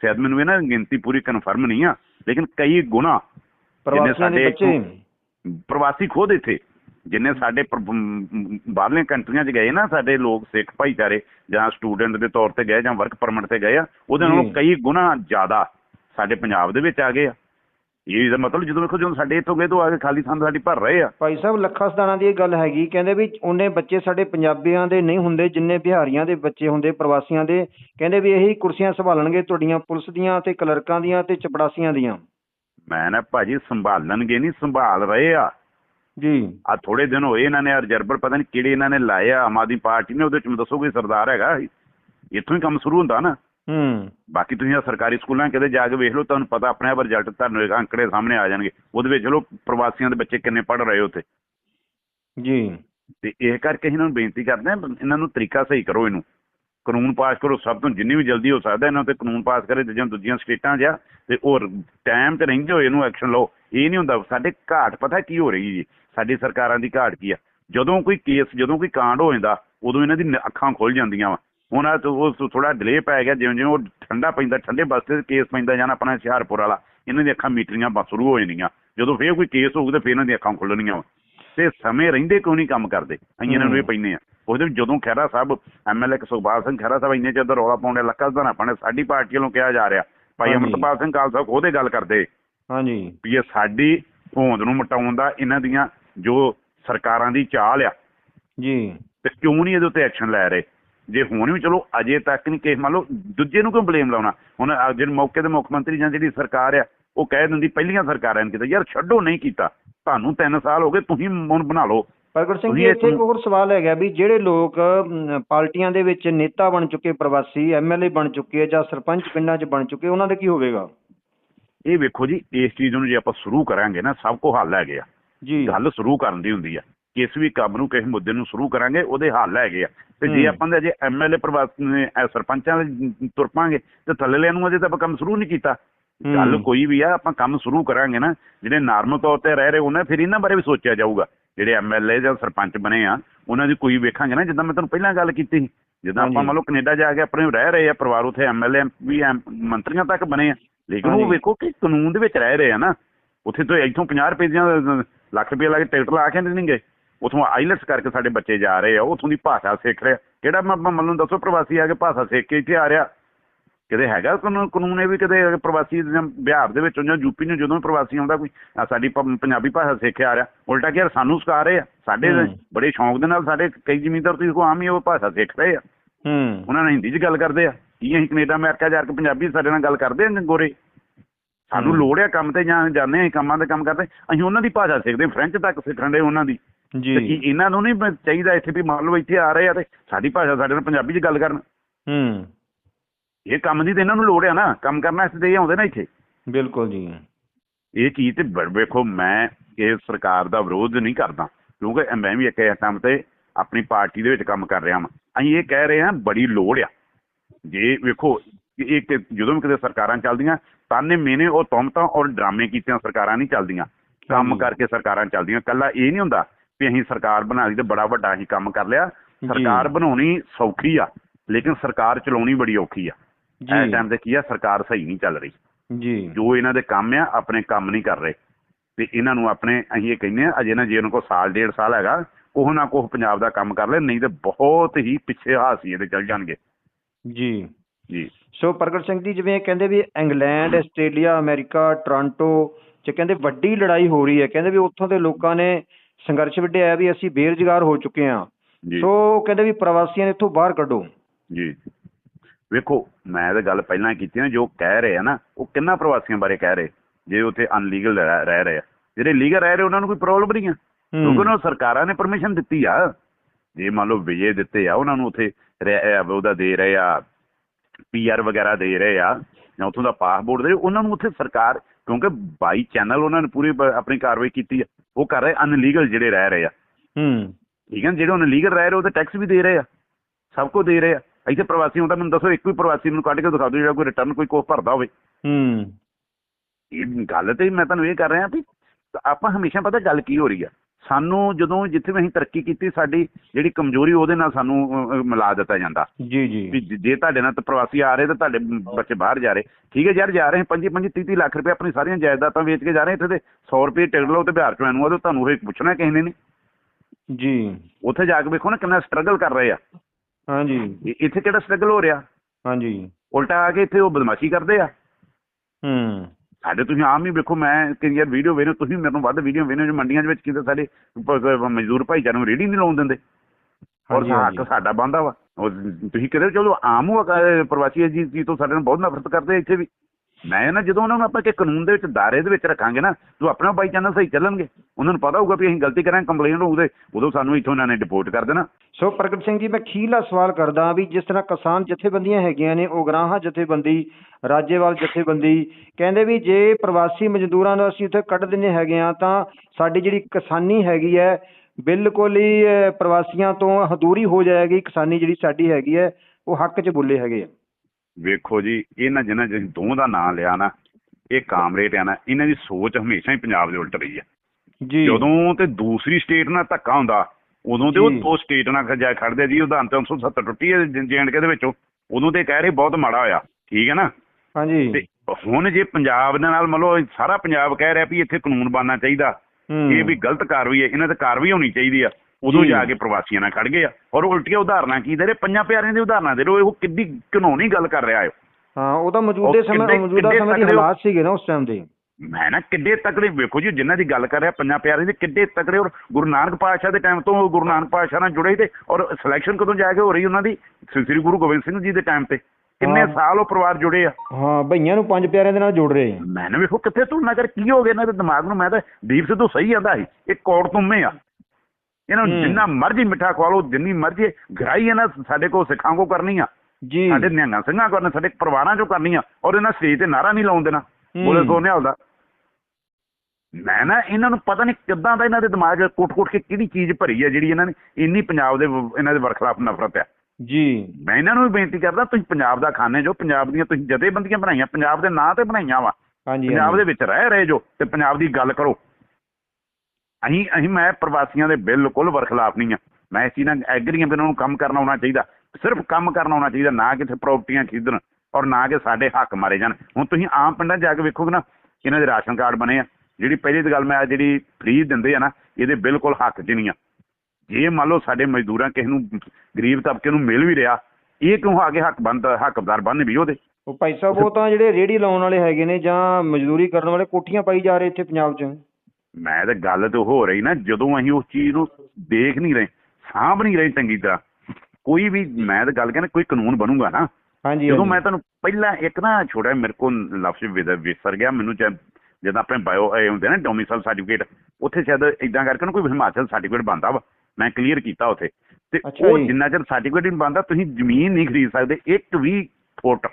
ਸ਼ਾਇਦ ਮੈਨੂੰ ਇਹਨਾਂ ਦੀ ਗਿਣਤੀ ਪੂਰੀ ਕਨਫਰਮ ਨਹੀਂ ਆ ਲੇਕਿਨ ਕਈ ਗੁਣਾ ਪ੍ਰਵਾਸੀਆਂ ਦੇ ਸਾਡੇ ਬੱਚੇ ਪ੍ਰਵਾਸੀ ਖੁਦ ਇੱਥੇ ਜਿੰਨੇ ਸਾਡੇ ਬਾਹਰਲੀਆਂ ਕੰਟਰੀਆਂ 'ਚ ਗਏ ਨਾ ਸਾਡੇ ਲੋਕ ਸਿੱਖ ਭਾਈਚਾਰੇ ਜਾਂ ਸਟੂਡੈਂਟ ਦੇ ਤੌਰ ਤੇ ਗਏ ਜਾਂ ਵਰਕ ਪਰਮਿਟ ਤੇ ਗਏ ਆ ਉਹਦੇ ਨਾਲੋਂ। ਕਈ ਗੁਣਾ ਜ਼ਿਆਦਾ ਸਾਡੇ ਪੰਜਾਬ ਦੇ ਵਿੱਚ ਆ ਗਏ ਆ। ਇਹ ਦਾ ਮਤਲਬ ਜਦੋਂ ਵੇਖੋ ਜਦੋਂ ਸਾਡੇ ਇੱਥੋਂ ਗਏ ਤੋਂ ਆ ਕੇ ਖਾਲੀ ਥਾਂ ਸਾਡੀ ਭਰ ਰਹੇ ਆ। ਭਾਈ ਸਾਹਿਬ ਲੱਖਾ ਸਦਾਣਾ ਦੀ ਇਹ ਗੱਲ ਹੈਗੀ ਕਹਿੰਦੇ ਵੀ ਉਹਨੇ ਬੱਚੇ ਸਾਡੇ ਪੰਜਾਬੀਆਂ ਦੇ ਨਹੀਂ ਹੁੰਦੇ ਜਿੰਨੇ ਬਿਹਾਰੀਆਂ ਦੇ ਬੱਚੇ ਹੁੰਦੇ ਪ੍ਰਵਾਸੀਆਂ ਦੇ ਕਹਿੰਦੇ ਵੀ ਇਹੀ ਕੁਰਸੀਆਂ ਸੰਭਾਲਣਗੇ ਤੁਹਾਡੀਆਂ ਪੁਲਿਸ ਦੀਆਂ ਤੇ ਕਲਰਕਾਂ ਦੀਆਂ ਤੇ ਚਪੜਾਸੀਆਂ ਦੀਆਂ। ਮੈਂ ਨਾ ਭਾਜੀ ਸੰਭਾਲਣਗੇ ਨਹੀਂ ਸੰਭਾਲ ਰਹੇ ਆ। ਜੀ। ਆ ਥੋੜੇ ਦਿਨ ਹੋਏ ਇਹਨਾਂ ਨੇ ਰਿਜ਼ਰਵਰ ਪਤਾ ਨਹੀਂ ਕਿਹੜੇ ਇਹਨਾਂ ਨੇ ਲਾਏ ਆ ਆਮ ਆਦਮੀ ਪਾਰਟੀ ਨੇ ਉਹਦੇ ਚ ਮੈਨੂੰ ਦੱਸੋ ਕੋਈ ਸਰਦਾਰ ਹੈਗਾ ਇੱਥੋਂ ਹੀ ਕੰਮ ਸ਼ੁਰੂ ਹੁੰਦਾ ਨਾ। ਹੂੰ। ਬਾਕੀ ਤੁਸੀਂ ਆ ਸਰਕਾਰੀ ਸਕੂਲਾਂ ਕਿਤੇ ਜਾ ਕੇ ਵੇਖ ਲਓ ਤੁਹਾਨੂੰ ਪਤਾ ਆਪਣੇ ਆਪ ਰਿਜ਼ਲਟ ਤੁਹਾਨੂੰ ਇਹ ਅੰਕੜੇ ਸਾਹਮਣੇ ਆ ਜਾਣਗੇ। ਉਹਦੇ ਵਿੱਚ ਚਲੋ ਪ੍ਰਵਾਸੀਆਂ ਦੇ ਬੱਚੇ ਕਿੰਨੇ ਪੜ ਰਹੇ ਉੱਥੇ। ਜੀ। ਤੇ ਇਹ ਕਰਕੇ ਇਹਨਾਂ ਨੂੰ ਬੇਨਤੀ ਕਰਦੇ ਹਾਂ ਇਹਨਾਂ ਨੂੰ ਤਰੀਕਾ ਸਹੀ ਕਰੋ ਇਹਨੂੰ। ਕਾਨੂੰਨ ਪਾਸ ਕਰੋ ਸਭ ਤੋਂ ਜਿੰਨੀ ਵੀ ਜਲਦੀ ਹੋ ਸਕਦਾ ਇਹਨਾਂ ਤੇ ਕਾਨੂੰਨ ਪਾਸ ਕਰੇ ਤੇ ਜਾਂ ਦੂਜੀਆਂ ਸਟੇਟਾਂ 'ਚ ਆ ਤੇ ਹੋਰ ਟਾਈਮ ਤੇ ਰਹਿੰਦੇ ਹੋਏ ਇਹਨੂੰ ਐਕਸ਼ਨ ਲਓ। ਇਹ ਨਹੀਂ ਹੁੰਦਾ ਸਾਡੇ ਘਾਟ ਪਤਾ ਕੀ ਹੋ ਰਹੀ ਜੀ? ਸਾਡੀ ਸਰਕਾਰਾਂ ਦੀ ਘਾਟ ਕੀ ਆ? ਜਦੋਂ ਕੋਈ ਕੇਸ ਜਦੋਂ ਕੋਈ ਕਾਂਡ ਹੋ ਜਾਂਦਾ ਉਦੋਂ ਇਹਨਾਂ ਦੀ ਅੱਖਾਂ ਖੁੱਲ ਜਾਂਦੀਆਂ ਵਾ। ਆ ਤੋਂ ਉਹ ਥੋੜਾ ਡਿਲੇ ਪੈ ਗਿਆ ਜਿਵੇਂ ਜਿਵੇਂ ਉਹ ਠੰਡਾ ਪੈਂਦਾ ਠੰਡੇ ਬਸਤੇ ਤੇ ਕੇਸ ਪੈਂਦਾ ਜਾਣਾ ਆਪਣਾ ਹੁਸ਼ਿਆਰਪੁਰ ਵਾਲਾ ਇਹਨਾਂ ਦੀਆਂ ਅੱਖਾਂ ਮੀਟਰੀਆਂ ਬਸ ਸ਼ੁਰੂ ਹੋ ਜਾਂਦੀਆਂ ਜਦੋਂ ਫੇਰ ਕੋਈ ਕੇਸ ਹੋਊਗਾ ਤੇ ਫੇਰ ਇਹਨਾਂ ਦੀਆਂ ਅੱਖਾਂ ਖੁੱਲਣੀਆਂ ਤੇ ਸਮੇਂ ਰਹਿੰਦੇ ਕਿਉਂ ਨਹੀਂ ਕੰਮ ਕਰਦੇ? ਅਸੀਂ ਇਹਨਾਂ ਨੂੰ ਇਹ ਪੈਂਦੇ ਆ ਉਹਦੇ ਵਿੱਚ ਜਦੋਂ ਖਹਿਰਾ ਸਾਹਿਬ ਐਮਐਲਏ ਸੁਖਪਾਲ ਸਿੰਘ ਖਹਿਰਾ ਸਾਹਿਬ ਇੰਨੇ ਚਿਰ ਰੌਲਾ ਪਾਉਂਦੇ ਲੱਕਾ ਦਾ ਨਾ ਪਾਣੇ ਸਾਡੀ ਪਾਰਟੀ ਵੱਲੋਂ ਕਿਹਾ ਜਾ ਰਿਹਾ। ਭਾਈ ਹਾਂਜੀ। ਅਮਰਤਪਾਲ ਸਿੰਘ ਖਾਲਸਾ ਉਹਦੇ ਗੱਲ ਕਰਦੇ। ਹਾਂਜੀ। ਵੀ ਇਹ ਸਾਡੀ ਹੋਂਦ ਨੂੰ ਮਟਾਉਣ ਦਾ ਇਹਨਾਂ ਦੀਆਂ ਜੋ ਸਰਕਾਰਾਂ ਦੀ ਚਾਲ ਆ। ਜੀ। ਤੇ ਕਿਉਂ ਨਹੀਂ ਇਹਦੇ ਉੱਤੇ ਐਕਸ਼ਨ ਲੈ ਰਹੇ? ਜੇ ਹੁਣ ਵੀ ਚਲੋ ਅਜੇ ਤੱਕ ਨਹੀਂ ਕੇਸ ਮੰਨ ਲਓ ਦੂਜੇ ਨੂੰ ਕਿਉਂ ਬਲੇਮ ਲਾਉਣਾ? ਹੁਣ ਜਿਹੜੇ ਮੌਕੇ ਦੇ ਮੁੱਖ ਮੰਤਰੀ ਜਾਂ ਜਿਹੜੀ ਸਰਕਾਰ ਆ ਉਹ ਕਹਿ ਦਿੰਦੀ ਪਹਿਲੀਆਂ ਸਰਕਾਰਾਂ ਨੇ ਕੀਤਾ ਯਾਰ ਛੱਡੋ ਨਹੀਂ ਕੀਤਾ। ਤੁਹਾਨੂੰ 3 ਸਾਲ ਹੋ ਗਏ ਤੁਸੀਂ ਹੁਣ ਬਣਾ ਲਓ। ਪ੍ਰਗਟ ਸਿੰਘ ਜੀ ਇੱਥੇ ਇੱਕ ਹੋਰ ਸਵਾਲ ਹੈਗਾ ਵੀ ਜਿਹੜੇ ਲੋਕ ਪਾਰਟੀਆਂ ਦੇ ਵਿੱਚ ਨੇਤਾ ਬਣ ਚੁੱਕੇ ਪ੍ਰਵਾਸੀ ਐਮਐਲਏ ਬਣ ਚੁੱਕੇ ਜਾਂ ਸਰਪੰਚ ਪਿੰਡਾਂ 'ਚ ਬਣ ਚੁੱਕੇ ਉਹਨਾਂ ਦਾ ਕੀ ਹੋਵੇਗਾ? ਇਹ ਵੇਖੋ ਜੀ ਇਸ ਚੀਜ਼ ਨੂੰ ਜੇ ਆਪਾਂ ਸ਼ੁਰੂ ਕਰਾਂਗੇ ਨਾ ਸਭ ਕੋ ਹੱਲ ਹੈਗੇ ਆ। ਜੀ। ਗੱਲ ਸ਼ੁਰੂ ਕਰਨ ਦੀ ਹੁੰਦੀ ਆ। ਕਿਸ ਵੀ ਕੰਮ ਨੂੰ ਕਿਸੇ ਮੁੱਦੇ ਨੂੰ ਸ਼ੁਰੂ ਕਰਾਂਗੇ ਉਹਦੇ ਹੱਲ ਹੈਗੇ ਆ। ਤੇ ਜੇ। ਆਪਾਂ ਦੇ ਅਜੇ ਐਮਐਲਏ ਪ੍ਰਵਾਸੀ ਸਰਪੰਚਾਂ ਦੇ ਤੁਰ ਪਾਂਗੇ ਤੇ ਥੱਲੇਲਿਆਂ ਨੂੰ ਅਜੇ ਤਾਂ ਆਪਾਂ ਕੰਮ ਸ਼ੁਰੂ ਨਹੀਂ ਕੀਤਾ। ਗੱਲ ਕੋਈ ਵੀ ਆ ਆਪਾਂ ਕੰਮ ਸ਼ੁਰੂ ਕਰਾਂਗੇ ਨਾ ਜਿਹੜੇ ਨਾਰਮਲ ਤੌਰ ਤੇ ਰਹਿ ਰਹੇ ਉਹਨਾਂ ਫਿਰ ਇਹਨਾਂ ਬਾਰੇ ਵੀ ਸੋਚਿਆ ਜਾਊਗਾ ਜਿਹੜੇ ਐਮਐਲਏ ਜਾਂ ਸਰਪੰਚ ਬਣੇ ਆ ਉਹਨਾਂ ਦੀ ਕੋਈ ਵੇਖਾਂਗੇ ਨਾ ਜਿੱਦਾਂ ਮੈਂ ਤੁਹਾਨੂੰ ਪਹਿਲਾਂ ਗੱਲ ਕੀਤੀ ਜਿੱਦਾਂ ਆਪਾਂ। ਮੰਨ ਲਓ ਕੈਨੇਡਾ ਜਾ ਕੇ ਆਪਣੇ ਰਹਿ ਰਹੇ ਆ ਪਰਿਵਾਰ ਉਥੇ ਐਮਐਲਏ ਵੀ ਮੰਤਰੀਆਂ ਤੱਕ ਬਣੇ ਆ ਲੇਕਿਨ ਉਹ। ਵੇਖੋ ਕਿ ਕਾਨੂੰਨ ਦੇ ਵਿੱਚ ਰਹਿ ਰਹੇ ਆ ਨਾ ਉੱਥੇ ਤੋਂ ਇੱਥੋਂ 50 ਰੁਪਏ ਦੀਆਂ ਲੱਖ ਰੁਪਏ ਲਾ ਕੇ ਟਿਕਟ ਲਾ ਕੇ ਨਹੀਂ ਗਏ ਉਥੋਂ ਆਈਲੈਟਸ ਕਰਕੇ ਸਾਡੇ ਬੱਚੇ ਜਾ ਰਹੇ ਆ ਉਥੋਂ ਦੀ ਭਾਸ਼ਾ ਸਿੱਖ ਰਹੇ। ਕਿਹੜਾ ਮੈਨੂੰ ਦੱਸੋ ਪ੍ਰਵਾਸੀ ਆ ਕੇ ਭਾਸ਼ਾ ਸਿੱਖ ਕੇ ਇੱਥੇ ਆ ਰਿਹਾ? ਕਿਤੇ ਹੈਗਾ ਕਾਨੂੰਨ ਕਾਨੂੰਨ ਇਹ ਵੀ ਕਿਤੇ ਪ੍ਰਵਾਸੀ ਜਾਂ ਬਿਹਾਰ ਦੇ ਵਿੱਚੋਂ ਜਾਂ ਯੂਪੀ ਨੂੰ ਜਦੋਂ ਪ੍ਰਵਾਸੀ ਆਉਂਦਾ ਕੋਈ ਸਾਡੀ ਪੰਜਾਬੀ ਭਾਸ਼ਾ ਸਿੱਖ ਕੇ ਆ ਰਿਹਾ। ਉਲਟਾ ਕਿ ਯਾਰ ਸਾਨੂੰ ਸਿਖਾ ਰਹੇ ਆ। ਸਾਡੇ। ਬੜੇ ਸ਼ੌਂਕ ਦੇ ਨਾਲ ਸਾਡੇ ਕਈ ਜ਼ਮੀਨਦਾਰ ਤੁਸੀਂ ਕੋ ਆਮ ਹੀ ਉਹ ਭਾਸ਼ਾ ਸਿੱਖ ਰਹੇ ਆ। ਹੂੰ। ਉਹਨਾਂ ਨੇ ਹਿੰਦੀ 'ਚ ਗੱਲ ਕਰਦੇ ਆ। ਕੀ ਅਸੀਂ ਕੈਨੇਡਾ ਅਮਰੀਕਾ ਜਾ ਕੇ ਪੰਜਾਬੀ ਸਾਡੇ ਨਾਲ ਗੱਲ ਕਰਦੇ ਆ ਗੋਰੇ। ਸਾਨੂੰ। ਲੋੜ ਆ ਕੰਮ ਤੇ ਜਾਂ ਜਾਂਦੇ ਆ ਅਸੀਂ ਕੰਮਾਂ ਤੇ ਕੰਮ ਕਰਦੇ। ਅਸੀਂ ਉਹਨਾਂ ਦੀ ਭਾਸ਼ਾ ਸਿੱਖਦੇ ਫ੍ਰੈਂਚ ਤੱਕ ਸਿੱਖਣ ਦੇ ਉਹਨਾਂ ਦੀ। ਜੀ। ਇਹਨਾਂ ਨੂੰ ਨਹੀਂ ਚਾਹੀਦਾ ਇੱਥੇ ਵੀ ਮੰਨ ਲਓ ਇੱਥੇ ਆ ਰਹੇ ਆ ਤੇ ਸਾਡੀ ਭਾਸ਼ਾ ਸਾਡੇ ਨਾਲ ਪੰਜਾਬੀ 'ਚ ਗੱਲ ਕਰਨ। ਹੂੰ। ਇਹ ਕੰਮ ਦੀ ਤੇ ਇਹਨਾਂ ਨੂੰ ਲੋੜ ਆ ਨਾ ਕੰਮ ਕਰਨ ਤੇ ਇਹ ਆਉਂਦੇ ਨਾ ਇੱਥੇ। ਬਿਲਕੁਲ ਜੀ। ਇਹ ਚੀਜ਼ ਤੇ ਵੇਖੋ ਮੈਂ ਇਹ ਸਰਕਾਰ ਦਾ ਵਿਰੋਧ ਨਹੀਂ ਕਰਦਾ ਕਿਉਂਕਿ ਮੈਂ ਵੀ ਇੱਕ ਟਾਈਮ ਤੇ ਆਪਣੀ ਪਾਰਟੀ ਦੇ ਵਿੱਚ ਕੰਮ ਕਰ ਰਿਹਾ ਹਾਂ ਅਸੀਂ ਇਹ ਕਹਿ ਰਹੇ ਹਾਂ ਬੜੀ ਲੋੜ ਆ। ਜੇ ਵੇਖੋ ਇਹ ਕਿ ਜਦੋਂ ਵੀ ਕਿਤੇ ਸਰਕਾਰਾਂ ਚੱਲਦੀਆਂ ਤਾਨੇ ਮੇਨੇ ਉਹ ਤੁਮਤਾਂ ਔਰ ਡਰਾਮੇ ਕੀਤੀਆਂ ਸਰਕਾਰਾਂ ਨਹੀਂ ਚੱਲਦੀਆਂ। ਕੰਮ। ਕਰਕੇ ਸਰਕਾਰਾਂ ਚੱਲਦੀਆਂ। ਕੱਲਾ ਇਹ ਨਹੀਂ ਹੁੰਦਾ ਵੀ ਅਸੀਂ ਸਰਕਾਰ ਬਣਾ ਲਈ ਤੇ ਬੜਾ ਵੱਡਾ ਅਸੀਂ ਕੰਮ ਕਰ ਲਿਆ। ਸਰਕਾਰ ਬਣਾਉਣੀ ਸੌਖੀ ਆ ਲੇਕਿਨ ਸਰਕਾਰ ਚਲਾਉਣੀ ਬੜੀ ਔਖੀ ਆ। ਇਸ ਜੀ ਟਾਈਮ ਤੇ ਕੀ ਆ ਸਰਕਾਰ ਸਹੀ ਨਹੀਂ ਚੱਲ ਰਹੀ। ਜੀ। ਜੋ ਇਹਨਾਂ ਦੇ ਕੰਮ ਆ ਆਪਣੇ ਕੰਮ ਨਹੀਂ ਕਰ ਰਹੇ। ਤੇ ਇਹਨਾਂ ਨੂੰ ਆਪਣੇ ਅਸੀਂ ਇਹ ਕਹਿੰਦੇ ਆ ਅਜੇ ਨਾ ਜੇ ਉਹਨਾਂ ਕੋਲ ਸਾਲ ਡੇਢ ਸਾਲ ਹੈਗਾ ਕੋਹ ਨਾ ਕੋਹ ਪੰਜਾਬ ਦਾ ਕੰਮ ਕਰ ਲੈ ਨਹੀਂ ਤੇ ਬਹੁਤ ਹੀ ਪਿੱਛੇ ਹਾਸੀਏ ਤੇ ਚੱਲ ਜਾਣਗੇ। ਜੀ। ਜੀ। ਸੋ ਪ੍ਰਗਟ ਸਿੰਘ ਜੀ ਜਿਵੇਂ ਇਹ ਕਹਿੰਦੇ ਵੀ ਇੰਗਲੈਂਡ ਆਸਟ੍ਰੇਲੀਆ ਅਮਰੀਕਾ ਟੋਰਾਂਟੋ ਚ ਕਹਿੰਦੇ ਵੱਡੀ ਲੜਾਈ ਹੋ ਰਹੀ ਹੈ ਕਹਿੰਦੇ ਵੀ ਉੱਥੋਂ ਦੇ ਲੋਕਾਂ ਨੇ ਸੰਘਰਸ਼ ਵਿੱਢਿਆ ਵੀ ਅਸੀਂ ਬੇਰੁਜ਼ਗਾਰ ਹੋ ਚੁੱਕੇ ਹਾਂ। ਜੀ। ਸੋ ਕਹਿੰਦੇ ਵੀ ਪ੍ਰਵਾਸੀਆਂ ਨੂੰ ਇੱਥੋਂ ਬਾਹਰ ਕੱਢੋ। ਜੀ। ਵੇਖੋ ਮੈਂ ਤਾਂ ਗੱਲ ਪਹਿਲਾਂ ਕੀਤੀ ਨਾ ਜੋ ਕਹਿ ਰਹੇ ਆ ਨਾ ਉਹ ਕਿੰਨਾ ਪ੍ਰਵਾਸੀਆਂ ਬਾਰੇ ਕਹਿ ਰਹੇ? ਜੇ ਉੱਥੇ ਅਨਲੀਗਲ ਰਹਿ ਰਹੇ ਆ। ਜਿਹੜੇ ਲੀਗਲ ਰਹਿ ਰਹੇ ਉਹਨਾਂ ਨੂੰ ਕੋਈ ਪ੍ਰੋਬਲਮ ਨਹੀਂ ਆ। ਕਿਉਂਕਿ ਉਹਨਾਂ ਨੂੰ ਸਰਕਾਰਾਂ ਨੇ ਪਰਮਿਸ਼ਨ ਦਿੱਤੀ ਆ। ਜੇ ਮੰਨ ਲਓ ਵਿਜੇ ਦਿੱਤੇ ਆ ਉਹਨਾਂ ਨੂੰ ਉੱਥੇ ਰਹਿ- ਅਹ ਉਹਦਾ ਦੇ ਰਹੇ ਆ ਪੀਆਰ ਵਗੈਰਾ ਦੇ ਰਹੇ ਆ ਜਾਂ ਉੱਥੋਂ ਦਾ ਪਾਸਪੋਰਟ ਦੇ ਉਹਨਾਂ ਨੂੰ ਉੱਥੇ ਸਰਕਾਰ ਕਿਉਂਕਿ ਬਾਈ ਚੈਨਲ ਉਹਨਾਂ ਨੇ ਪੂਰੀ ਆਪਣੀ ਕਾਰਵਾਈ ਕੀਤੀ ਆ ਉਹ ਕਰ ਰਹੇ ਅਨਲੀਗਲ ਜਿਹੜੇ ਰਹਿ ਰਹੇ ਆ। ਹੂੰ। ਠੀਕ ਹੈ ਨਾ? ਜਿਹੜੇ ਹੁਣ ਲੀਗਲ ਰਹਿ ਰਹੇ ਉਹ ਤਾਂ ਟੈਕਸ ਵੀ ਦੇ ਰਹੇ ਆ ਸਭ ਕੁਝ ਦੇ ਰਹੇ ਆ। ਇੱਥੇ ਪ੍ਰਵਾਸੀ ਹੁੰਦਾ ਮੈਨੂੰ ਦੱਸੋ ਇੱਕ ਵੀ ਪ੍ਰਵਾਸੀ ਮੈਨੂੰ ਕੱਢ ਕੇ ਦਿਖਾ ਦਿਓ ਜਿਹੜਾ ਕੋਈ ਰਿਟਰਨ ਕੋਈ ਕੋਸ ਭਰਦਾ ਹੋਵੇ। ਹੂੰ। ਇਹ ਗੱਲ ਤੇ ਮੈਂ ਤੁਹਾਨੂੰ ਇਹ ਕਰ ਰਿਹਾ ਵੀ ਆਪਾਂ ਹਮੇਸ਼ਾ ਪਤਾ ਗੱਲ ਕੀ ਹੋ ਰਹੀ ਆ? ਸਾਨੂੰ ਜਦੋਂ ਜਿੱਥੇ ਵੀ ਅਸੀਂ ਤਰੱਕੀ ਕੀਤੀ ਸਾਡੀ ਜਿਹੜੀ ਕਮਜ਼ੋਰੀ ਉਹਦੇ ਨਾਲ ਸਾਨੂੰ ਮਿਲਾ ਦਿੱਤਾ ਜਾਂਦਾ। ਜੀ ਜੀ। ਜੇ- ਤੁਹਾਡੇ ਨਾਲ ਤਾਂ ਪ੍ਰਵਾਸੀ ਆ ਰਹੇ ਤਾਂ ਤੁਹਾਡੇ ਬੱਚੇ ਬਾਹਰ ਜਾ ਰਹੇ। ਠੀਕ ਹੈ ਯਾਰ ਜਾ ਰਹੇ 25 25 30 ਲੱਖ ਰੁਪਏ ਆਪਣੀ ਸਾਰੀਆਂ ਜਾਇਦਾਦਾਂ ਵੇਚ ਕੇ ਜਾ ਰਹੇ ਇੱਥੇ ਤੇ 100 ਰੁਪਏ ਟਿਕਟ ਲਓ ਤੇ ਬਿਹਾਰ ਚ ਮੈਨੂੰ ਤੇ ਤੁਹਾਨੂੰ ਇਹ ਪੁੱਛਣਾ ਕਿਸੇ ਨੇ ਨਹੀਂ ਜੀ। ਉੱਥੇ ਜਾ ਕੇ ਵੇਖੋ ਨਾ ਕਿੰਨਾ ਸਟਰਗਲ ਕਰ ਰਹੇ ਆ। ਹਾਂਜੀ। ਇੱਥੇ ਕਿਹੜਾ ਸਟਰਗਲ ਹੋ ਰਿਹਾ? ਹਾਂਜੀ। ਉਲਟਾ ਆ ਕੇ ਇੱਥੇ ਉਹ ਬਦਮਾਸ਼ੀ ਕਰਦੇ ਆ। ਹੂੰ। ਸਾਡੇ ਤੁਸੀਂ ਆਮ ਹੀ ਵੇਖੋ ਮੈਂ ਕਈ ਯਾਰ ਵੀਡੀਓ ਵੇਖੋ ਤੁਸੀਂ ਮੈਨੂੰ ਵੱਧ ਵੀਡੀਓ ਵੇਖੋ ਜੋ ਮੰਡੀਆਂ ਦੇ ਵਿੱਚ ਕਿਤੇ ਸਾਡੇ ਮਜ਼ਦੂਰ ਭਾਈਚਾਰੇ ਨੂੰ ਰੇੜੀ ਨਹੀਂ ਲਾਉਣ ਦਿੰਦੇ। ਔਰ। ਹੱਕ ਸਾਡਾ ਬੰਦਾ ਵਾ। ਤੁਸੀਂ ਕਿਤੇ ਚਲੋ ਆਮ ਹੋ ਪ੍ਰਵਾਸੀ ਜੀ ਤੋਂ ਸਾਡੇ ਨਾਲ ਬਹੁਤ ਨਫ਼ਰਤ ਕਰਦੇ ਇੱਥੇ ਵੀ। ਮੈਂ ਨਾ ਜਦੋਂ ਉਹਨਾਂ ਨੂੰ ਆਪਾਂ ਕਿ ਕਾਨੂੰਨ ਦੇ ਵਿੱਚ, ਦਾਇਰੇ ਦੇ ਵਿੱਚ ਰੱਖਾਂਗੇ ਨਾ, ਜੋ ਆਪਣਾ ਬਾਈ ਚਾਨਲ ਸਹੀ ਚੱਲਣਗੇ, ਉਹਨਾਂ ਨੂੰ ਪਤਾ ਹੋਊਗਾ ਵੀ ਅਸੀਂ ਗਲਤੀ ਕਰਾਂਗੇ ਕੰਪਲੇਂਟ ਹੋਊ ਤੇ ਉਦੋਂ ਸਾਨੂੰ ਇੱਥੋਂ ਇਹਨਾਂ ਨੇ ਡਿਪੋਰਟ ਕਰ ਦੇਣਾ। ਸੋ ਪ੍ਰਗਟ ਸਿੰਘ ਜੀ, ਮੈਂ ਖੀਲਾ ਸਵਾਲ ਕਰਦਾ ਵੀ ਜਿਸ ਤਰ੍ਹਾਂ ਕਿਸਾਨ ਜਥੇਬੰਦੀਆਂ ਹੈਗੀਆਂ ਨੇ, ਉਗਰਾਹਾਂ ਜਥੇਬੰਦੀ, ਰਾਜੇਵਾਲ ਜਥੇਬੰਦੀ, ਕਹਿੰਦੇ ਵੀ ਜੇ ਪ੍ਰਵਾਸੀ ਮਜ਼ਦੂਰਾਂ ਨੂੰ ਅਸੀਂ ਉੱਥੇ ਕੱਢ ਦਿੰਦੇ ਹੈਗੇ ਆ ਤਾਂ ਸਾਡੀ ਜਿਹੜੀ ਕਿਸਾਨੀ ਹੈਗੀ ਹੈ, ਬਿਲਕੁਲ ਹੀ ਪ੍ਰਵਾਸੀਆਂ ਤੋਂ ਹਦੂਰੀ ਹੋ ਜਾਏਗੀ, ਕਿਸਾਨੀ ਜਿਹੜੀ ਸਾਡੀ ਹੈਗੀ ਹੈ, ਉਹ ਹੱਕ 'ਚ ਬੋਲੇ ਹੈਗੇ ਆ। ਵੇਖੋ ਜੀ ਇਹਨਾਂ ਜਿਹਨਾਂ ਜਿਹਨਾਂ ਦੋਵਾਂ ਦਾ ਨਾਂ ਲਿਆ ਨਾ ਇਹ ਕਾਮਰੇਟ ਆ ਨਾ ਇਹਨਾਂ ਦੀ ਸੋਚ ਹਮੇਸ਼ਾ ਹੀ ਪੰਜਾਬ ਦੇ ਉਲਟ ਰਹੀ ਆ। ਜੀ। ਜਦੋਂ ਤੇ ਦੂਸਰੀ ਸਟੇਟ ਨਾਲ ਧੱਕਾ ਹੁੰਦਾ ਉਦੋਂ ਤੇ ਉਹ ਜੀ। ਉਹ ਸਟੇਟ ਨਾਲ ਜਾ ਖੜਦੇ ਜੀ ਉਦਾਹਰਨ 370 ਟੁੱਟੀ ਹੈ ਜੇਐਨਕੇ ਦੇ ਵਿੱਚੋਂ ਉਦੋਂ ਤੇ ਕਹਿ ਰਹੇ ਬਹੁਤ ਮਾੜਾ ਹੋਇਆ ਠੀਕ ਹੈ ਨਾ? ਹਾਂਜੀ। ਤੇ ਹੁਣ ਜੇ ਪੰਜਾਬ ਦੇ ਨਾਲ ਇਹ ਸਾਰਾ ਪੰਜਾਬ ਕਹਿ ਰਿਹਾ ਵੀ ਇੱਥੇ ਕਾਨੂੰਨ ਬਣਨਾ ਚਾਹੀਦਾ ਇਹ ਵੀ ਗਲਤ ਕਾਰਵਾਈ ਹੈ ਇਹਨਾਂ ਤੇ ਕਾਰਵਾਈ ਹੋਣੀ ਚਾਹੀਦੀ ਆ। ਉਦੋਂ ਜੀ। ਕੇ ਪ੍ਰਵਾਸੀਆਂ ਨਾਲ ਖੜ ਗਏ ਆ। ਔਰ ਉਲਟੀਆਂ ਉਦਾਹਰਨਾਂ ਕੀ ਦੇ ਰਹੇ? ਪੰਜਾਂ ਪਿਆਰਿਆਂ ਦੀ ਉਦਾਹਰਨਾਂ ਦੇ ਰਹੇ ਹੋ? ਇਹ ਕਿੱਡੀ ਘਿਨੌਣੀ ਗੱਲ ਕਰ ਰਿਹਾ ਹੈ ਹਾਂ ਉਹ ਤਾਂ ਮੌਜੂਦੇ ਉਹ ਸਮੇਂ ਮੌਜੂਦਾ ਸਮੇਂ ਦੇ ਹਾਲਾਤ ਸੀਗੇ ਨਾ ਉਸ ਟਾਈਮ ਦੇ। ਮੈਂ ਨਾ ਕਿੱਡੇ ਤਕੜੇ ਵੇਖੋ ਜੀ ਜਿਨ੍ਹਾਂ ਦੀ ਗੱਲ ਕਰ ਰਿਹਾ ਪੰਜਾਂ ਪਿਆਰਿਆਂ ਦੇ ਕਿੱਡੇ ਤਕੜੇ। ਔਰ ਗੁਰੂ ਨਾਨਕ ਪਾਤਸ਼ਾਹ ਦੇ ਟਾਈਮ ਤੋਂ ਉਹ ਗੁਰੂ ਨਾਨਕ ਪਾਤਸ਼ਾਹ ਨਾਲ ਜੁੜੇ ਤੇ ਔਰ ਸਿਲੈਕਸ਼ਨ ਕਦੋਂ ਜਾ ਕੇ ਹੋ ਰਹੀ ਉਹਨਾਂ ਦੀ? ਸ੍ਰੀ ਗੁਰੂ ਗੋਬਿੰਦ ਸਿੰਘ ਜੀ ਦੇ ਟਾਈਮ ਤੇ। ਕਿੰਨੇ। ਸਾਲ ਉਹ ਪਰਿਵਾਰ ਜੁੜੇ ਆ? ਹਾਂ ਭਈਆਂ ਨੂੰ ਪੰਜ ਪਿਆਰਿਆਂ ਦੇ ਨਾਲ ਜੋੜ ਰਹੇ ਆ। ਮੈਂ ਨਾ ਵੇਖੋ ਕਿੱਥੇ ਤੁਰਨਾ ਕਰ ਕੀ ਹੋ ਗਿਆ ਇਹਨਾਂ ਦੇ ਦਿਮਾਗ ਨੂੰ? ਮੈਂ ਤਾਂ ਦੀਪ ਸਿੱਧੂ ਸਹੀ ਆਂਦਾ ਸੀ ਇਹ ਕੌੜ ਤੁੰਮੇ ਆ। ਇਹਨਾਂ ਨੂੰ। ਜਿੰਨਾ ਮਰਜ਼ੀ ਮਿੱਠਾ ਖਵਾ ਲਓ ਜਿੰਨੀ ਮਰਜ਼ੀ ਗਰਾਈ ਇਹਨਾਂ ਸਾਡੇ ਕੋਲ ਸਿੱਖਾਂ ਕੋ ਕਰਨੀ ਆ। ਜੀ। ਸਾਡੇ ਨਿਹੰਗਾਂ ਸਿੰਘਾਂ ਕੋਲ ਸਾਡੇ ਪਰਿਵਾਰਾਂ ਚੋਂ ਕਰਨੀ ਆ ਔਰ ਇਹਨਾਂ ਸਟੇਜ ਤੇ ਨਾਰਾ ਨਹੀਂ ਲਾਉਣ ਦੇਣਾ। ਬੋਲੇ ਸੋਨਿਆਲ ਦਾ। ਮੈਂ ਨਾ ਇਹਨਾਂ ਨੂੰ ਪਤਾ ਨਹੀਂ ਕਿੱਦਾਂ ਦਾ ਇਹਨਾਂ ਦੇ ਦਿਮਾਗ ਕੁੱਟ-ਕੁੱਟ ਕੇ ਕਿਹੜੀ ਚੀਜ਼ ਭਰੀ ਹੈ ਜਿਹੜੀ ਇਹਨਾਂ ਨੇ ਇੰਨੀ ਪੰਜਾਬ ਦੇ ਇਹਨਾਂ ਦੇ ਵਰਖਲਾਫ ਨਫ਼ਰਤ ਹੈ ਜੀ। ਮੈਂ ਇਹਨਾਂ ਨੂੰ ਵੀ ਬੇਨਤੀ ਕਰਦਾ ਤੁਸੀਂ ਪੰਜਾਬ ਦਾ ਖਾਨੇ ਜੋ ਪੰਜਾਬ ਦੀਆਂ ਤੁਸੀਂ ਜਥੇਬੰਦੀਆਂ ਬਣਾਈਆਂ ਪੰਜਾਬ ਦੇ ਨਾਂ ਤੇ ਬਣਾਈਆਂ ਵਾ। ਹਾਂਜੀ ਪੰਜਾਬ ਦੇ। ਵਿੱਚ ਰਹਿ ਰਹੇ ਜੋ ਤੇ ਪੰਜਾਬ ਦੀ ਗੱਲ ਕਰੋ। ਅਸੀਂ ਅਸੀਂ ਮੈਂ ਪ੍ਰਵਾਸੀਆਂ ਦੇ ਬਿਲਕੁਲ ਵਰਖਲਾਫ ਨਹੀਂ ਆ ਮੈਂ ਇਸ ਚੀਜ਼ ਨਾਲ ਐਗਰੀ ਹਾਂ ਵੀ ਉਹਨਾਂ ਨੂੰ ਕੰਮ ਕਰਨਾ ਆਉਣਾ ਚਾਹੀਦਾ। ਸਿਰਫ ਕੰਮ ਕਰਨਾ ਆਉਣਾ ਚਾਹੀਦਾ, ਨਾ ਕਿਤੇ ਪ੍ਰਾਪਰਟੀਆਂ ਖਰੀਦਣ ਔਰ ਨਾ ਕਿ ਸਾਡੇ ਹੱਕ ਮਾਰੇ ਜਾਣ। ਹੁਣ ਤੁਸੀਂ ਆਮ ਪਿੰਡਾਂ 'ਚ ਜਾ ਕੇ ਵੇਖੋਗੇ ਨਾ, ਇਹਨਾਂ ਦੇ ਰਾਸ਼ਨ ਕਾਰਡ ਬਣੇ ਆ। ਜਿਹੜੀ ਪਹਿਲੀ ਤਾਂ ਗੱਲ ਮੈਂ ਜਿਹੜੀ ਫ੍ਰੀ ਦਿੰਦੇ ਆ ਨਾ, ਇਹਦੇ ਬਿਲਕੁਲ ਹੱਕ 'ਚ ਨਹੀਂ ਆ। ਜੇ ਮੰਨ ਲਓ ਸਾਡੇ ਮਜ਼ਦੂਰਾਂ ਕਿਸੇ ਨੂੰ, ਗਰੀਬ ਤਬਕੇ ਨੂੰ ਮਿਲ ਵੀ ਰਿਹਾ, ਇਹ ਕਿਉਂ ਆ ਕੇ ਹੱਕ ਬੰਦ, ਹੱਕਦਾਰ ਬਣ ਵੀ ਉਹਦੇ? ਉਹ ਭਾਈ ਸਾਹਿਬ, ਉਹ ਤਾਂ ਜਿਹੜੇ ਰੇੜੀ ਲਾਉਣ ਵਾਲੇ ਹੈਗੇ ਨੇ ਜਾਂ ਮਜ਼ਦੂਰੀ ਕਰਨ ਵਾਲੇ ਕੋਠੀਆਂ ਪਾਈ ਜਾ ਰਹੇ ਇੱਥੇ ਪੰਜਾਬ 'ਚ। ਮੈਂ ਤਾਂ ਗੱਲ ਤੇ ਹੋ ਰਹੀ ਨਾ ਜਦੋਂ ਅਸੀਂ ਉਸ ਚੀਜ਼ ਨੂੰ ਦੇਖ ਨਹੀਂ ਰਹੇ ਸਾਂਭ ਨਹੀਂ ਰਹੇ ਚੰਗੀ ਤਰ੍ਹਾਂ ਕੋਈ ਵੀ ਮੈਂ ਤਾਂ ਗੱਲ ਕਹਿੰਦਾ ਕੋਈ ਕਾਨੂੰਨ ਬਣੂਗਾ ਨਾ ਹਾਂਜੀ ਜਦੋਂ। ਮੈਂ ਤੁਹਾਨੂੰ ਪਹਿਲਾਂ ਇੱਕ ਨਾ ਛੋਟਾ ਮੇਰੇ ਕੋਲ ਲਫ਼ਜ਼ ਵਿਦ- ਵਿਸਰ ਗਿਆ ਮੈਨੂੰ ਜਦੋਂ ਆਪਣੇ ਬਾਇਓ ਇਹ ਹੁੰਦੇ ਨਾ ਡੋਮਿਸਾਈਲ ਸਰਟੀਫਿਕੇਟ ਉੱਥੇ ਸ਼ਾਇਦ ਇਦਾਂ ਕਰਕੇ ਨਾ ਕੋਈ ਹਿਮਾਚਲ ਸਰਟੀਫਿਕੇਟ ਬਣਦਾ ਵਾ ਮੈਂ ਕਲੀਅਰ ਕੀਤਾ ਉੱਥੇ ਤੇ ਉਹ। ਜਿੰਨਾ ਚਿਰ ਸਰਟੀਫਿਕੇਟ ਨਹੀਂ ਬਣਦਾ ਤੁਸੀਂ ਜ਼ਮੀਨ ਨਹੀਂ ਖਰੀਦ ਸਕਦੇ ਇੱਕ ਵੀ ਫੁੱਟ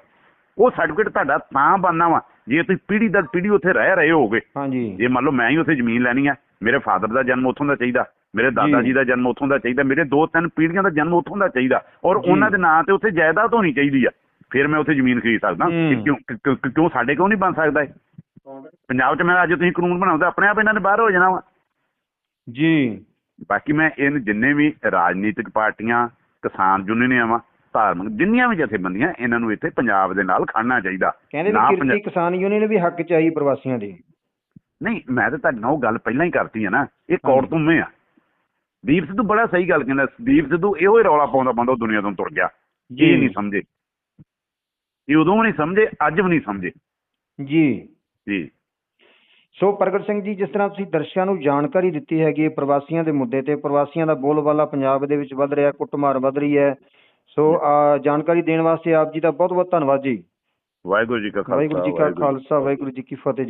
ਉਹ ਸਰਟੀਫਿਕੇਟ ਤੁਹਾਡਾ ਤਾਂ ਬਣਨਾ ਵਾ ਜੇ ਤੁਸੀਂ ਪੀੜ੍ਹੀ ਦਰ ਪੀੜ੍ਹੀ ਉੱਥੇ ਰਹਿ ਰਹੇ ਹੋਗੇ ਹਾਂਜੀ ਜੇ ਮੰਨ ਲਓ ਮੈਂ ਹੀ ਉੱਥੇ ਜ਼ਮੀਨ ਲੈਣੀ ਆ ਮੇਰੇ ਫਾਦਰ ਦਾ ਜਨਮ ਉੱਥੋਂ ਦਾ ਚਾਹੀਦਾ ਮੇਰੇ ਦਾਦਾ ਜੀ। ਦਾ ਜਨਮ ਉੱਥੋਂ ਦਾ ਚਾਹੀਦਾ ਮੇਰੇ ਦੋ ਤਿੰਨ ਪੀੜ੍ਹੀਆਂ ਦਾ ਜਨਮ ਉੱਥੋਂ ਦਾ ਚਾਹੀਦਾ ਔਰ। ਉਹਨਾਂ ਦੇ ਨਾਂ ਤੇ ਉੱਥੇ ਜਾਇਦਾਦ ਹੋਣੀ ਚਾਹੀਦੀ ਆ ਫਿਰ ਮੈਂ ਉੱਥੇ ਜ਼ਮੀਨ ਖਰੀਦ ਸਕਦਾ ਹੂੰ। ਕਿਉਂ ਕਿਉਂ ਸਾਡੇ ਕਿਉਂ ਨਹੀਂ ਬਣ ਸਕਦਾ ਇਹ ਪੰਜਾਬ 'ਚ ਮੈਂ ਅੱਜ ਤੁਸੀਂ ਕਾਨੂੰਨ ਬਣਾਉਂਦੇ ਆਪਣੇ ਆਪ ਇਹਨਾਂ ਨੇ ਬਾਹਰ ਹੋ ਜਾਣਾ ਵਾ ਜੀ ਬਾਕੀ ਮੈਂ ਇਹਨ ਜਿੰਨੇ ਵੀ ਰਾਜਨੀਤਿਕ ਪਾਰਟੀਆਂ ਕਿਸਾਨ ਯੂਨੀਅਨਾਂ ਧਾਰਮਿਕ ਜਿੰਨੀਆਂ ਵੀ ਜਥੇਬੰਦੀਆਂ ਇਹਨਾਂ ਨੂੰ ਇੱਥੇ ਪੰਜਾਬ ਦੇ ਨਾਲ ਖੜਨਾ ਚਾਹੀਦਾ। ਕਹਿੰਦੇ ਨਾ ਕਿਰਤੀ ਕਿਸਾਨ ਯੂਨੀਅਨ ਵੀ ਹੱਕ 'ਚ ਆਈ ਪ੍ਰਵਾਸੀਆਂ ਦੇ। ਨਹੀਂ ਮੈਂ ਤਾਂ ਤੁਹਾਡੇ ਨਾਲ ਉਹ ਗੱਲ ਪਹਿਲਾਂ ਹੀ ਕਰਤੀ ਹੈ ਨਾ। ਇਹ ਕੌੜ ਹਾਂਜੀ। ਤੁਮੇ ਆ। ਦੀਪ ਸਿੱਧੂ ਬੜਾ ਸਹੀ ਗੱਲ ਕਹਿੰਦਾ ਦੀਪ ਸਿੱਧੂ ਇਹੋ ਹੀ ਰੌਲਾ ਪਾਉਂਦਾ ਪਾਉਂਦਾ ਉਹ ਦੁਨੀਆ ਤੋਂ ਤੁਰ ਗਿਆ। ਜੀ। ਇਹ ਨਹੀਂ ਸਮਝੇ। ਇਹ ਉਦੋਂ ਨਹੀਂ ਸਮਝੇ ਅੱਜ ਵੀ ਨਹੀਂ ਸਮਝੇ। ਜੀ। ਜੀ। ਸੋ ਪ੍ਰਗਟ ਸਿੰਘ ਜੀ ਜਿਸ ਤਰ੍ਹਾਂ ਤੁਸੀਂ ਦਰਸ਼ਕਾਂ ਨੂੰ ਜਾਣਕਾਰੀ ਦਿੱਤੀ ਹੈਗੀ ਪ੍ਰਵਾਸੀਆਂ ਦੇ ਮੁੱਦੇ ਤੇ ਪ੍ਰਵਾਸੀਆਂ ਦਾ ਬੋਲਬਾਲਾ ਪੰਜਾਬ ਦੇ ਵਿੱਚ ਵੱਧ ਰਿਹਾ ਕੁੱਟਮਾਰ ਵੱਧ ਰਹੀ ਹੈ। ਸੋ ਅਹ, ਜਾਣਕਾਰੀ ਦੇਣ ਵਾਸਤੇ ਆਪ ਜੀ ਦਾ ਬਹੁਤ ਬਹੁਤ ਧੰਨਵਾਦ ਜੀ। ਵਾਹਿਗੁਰੂ ਜੀ ਕਾ ਖਾਲਸਾ ਵਾਹਿਗੁਰੂ ਜੀ ਕੀ ਫਤਿਹ।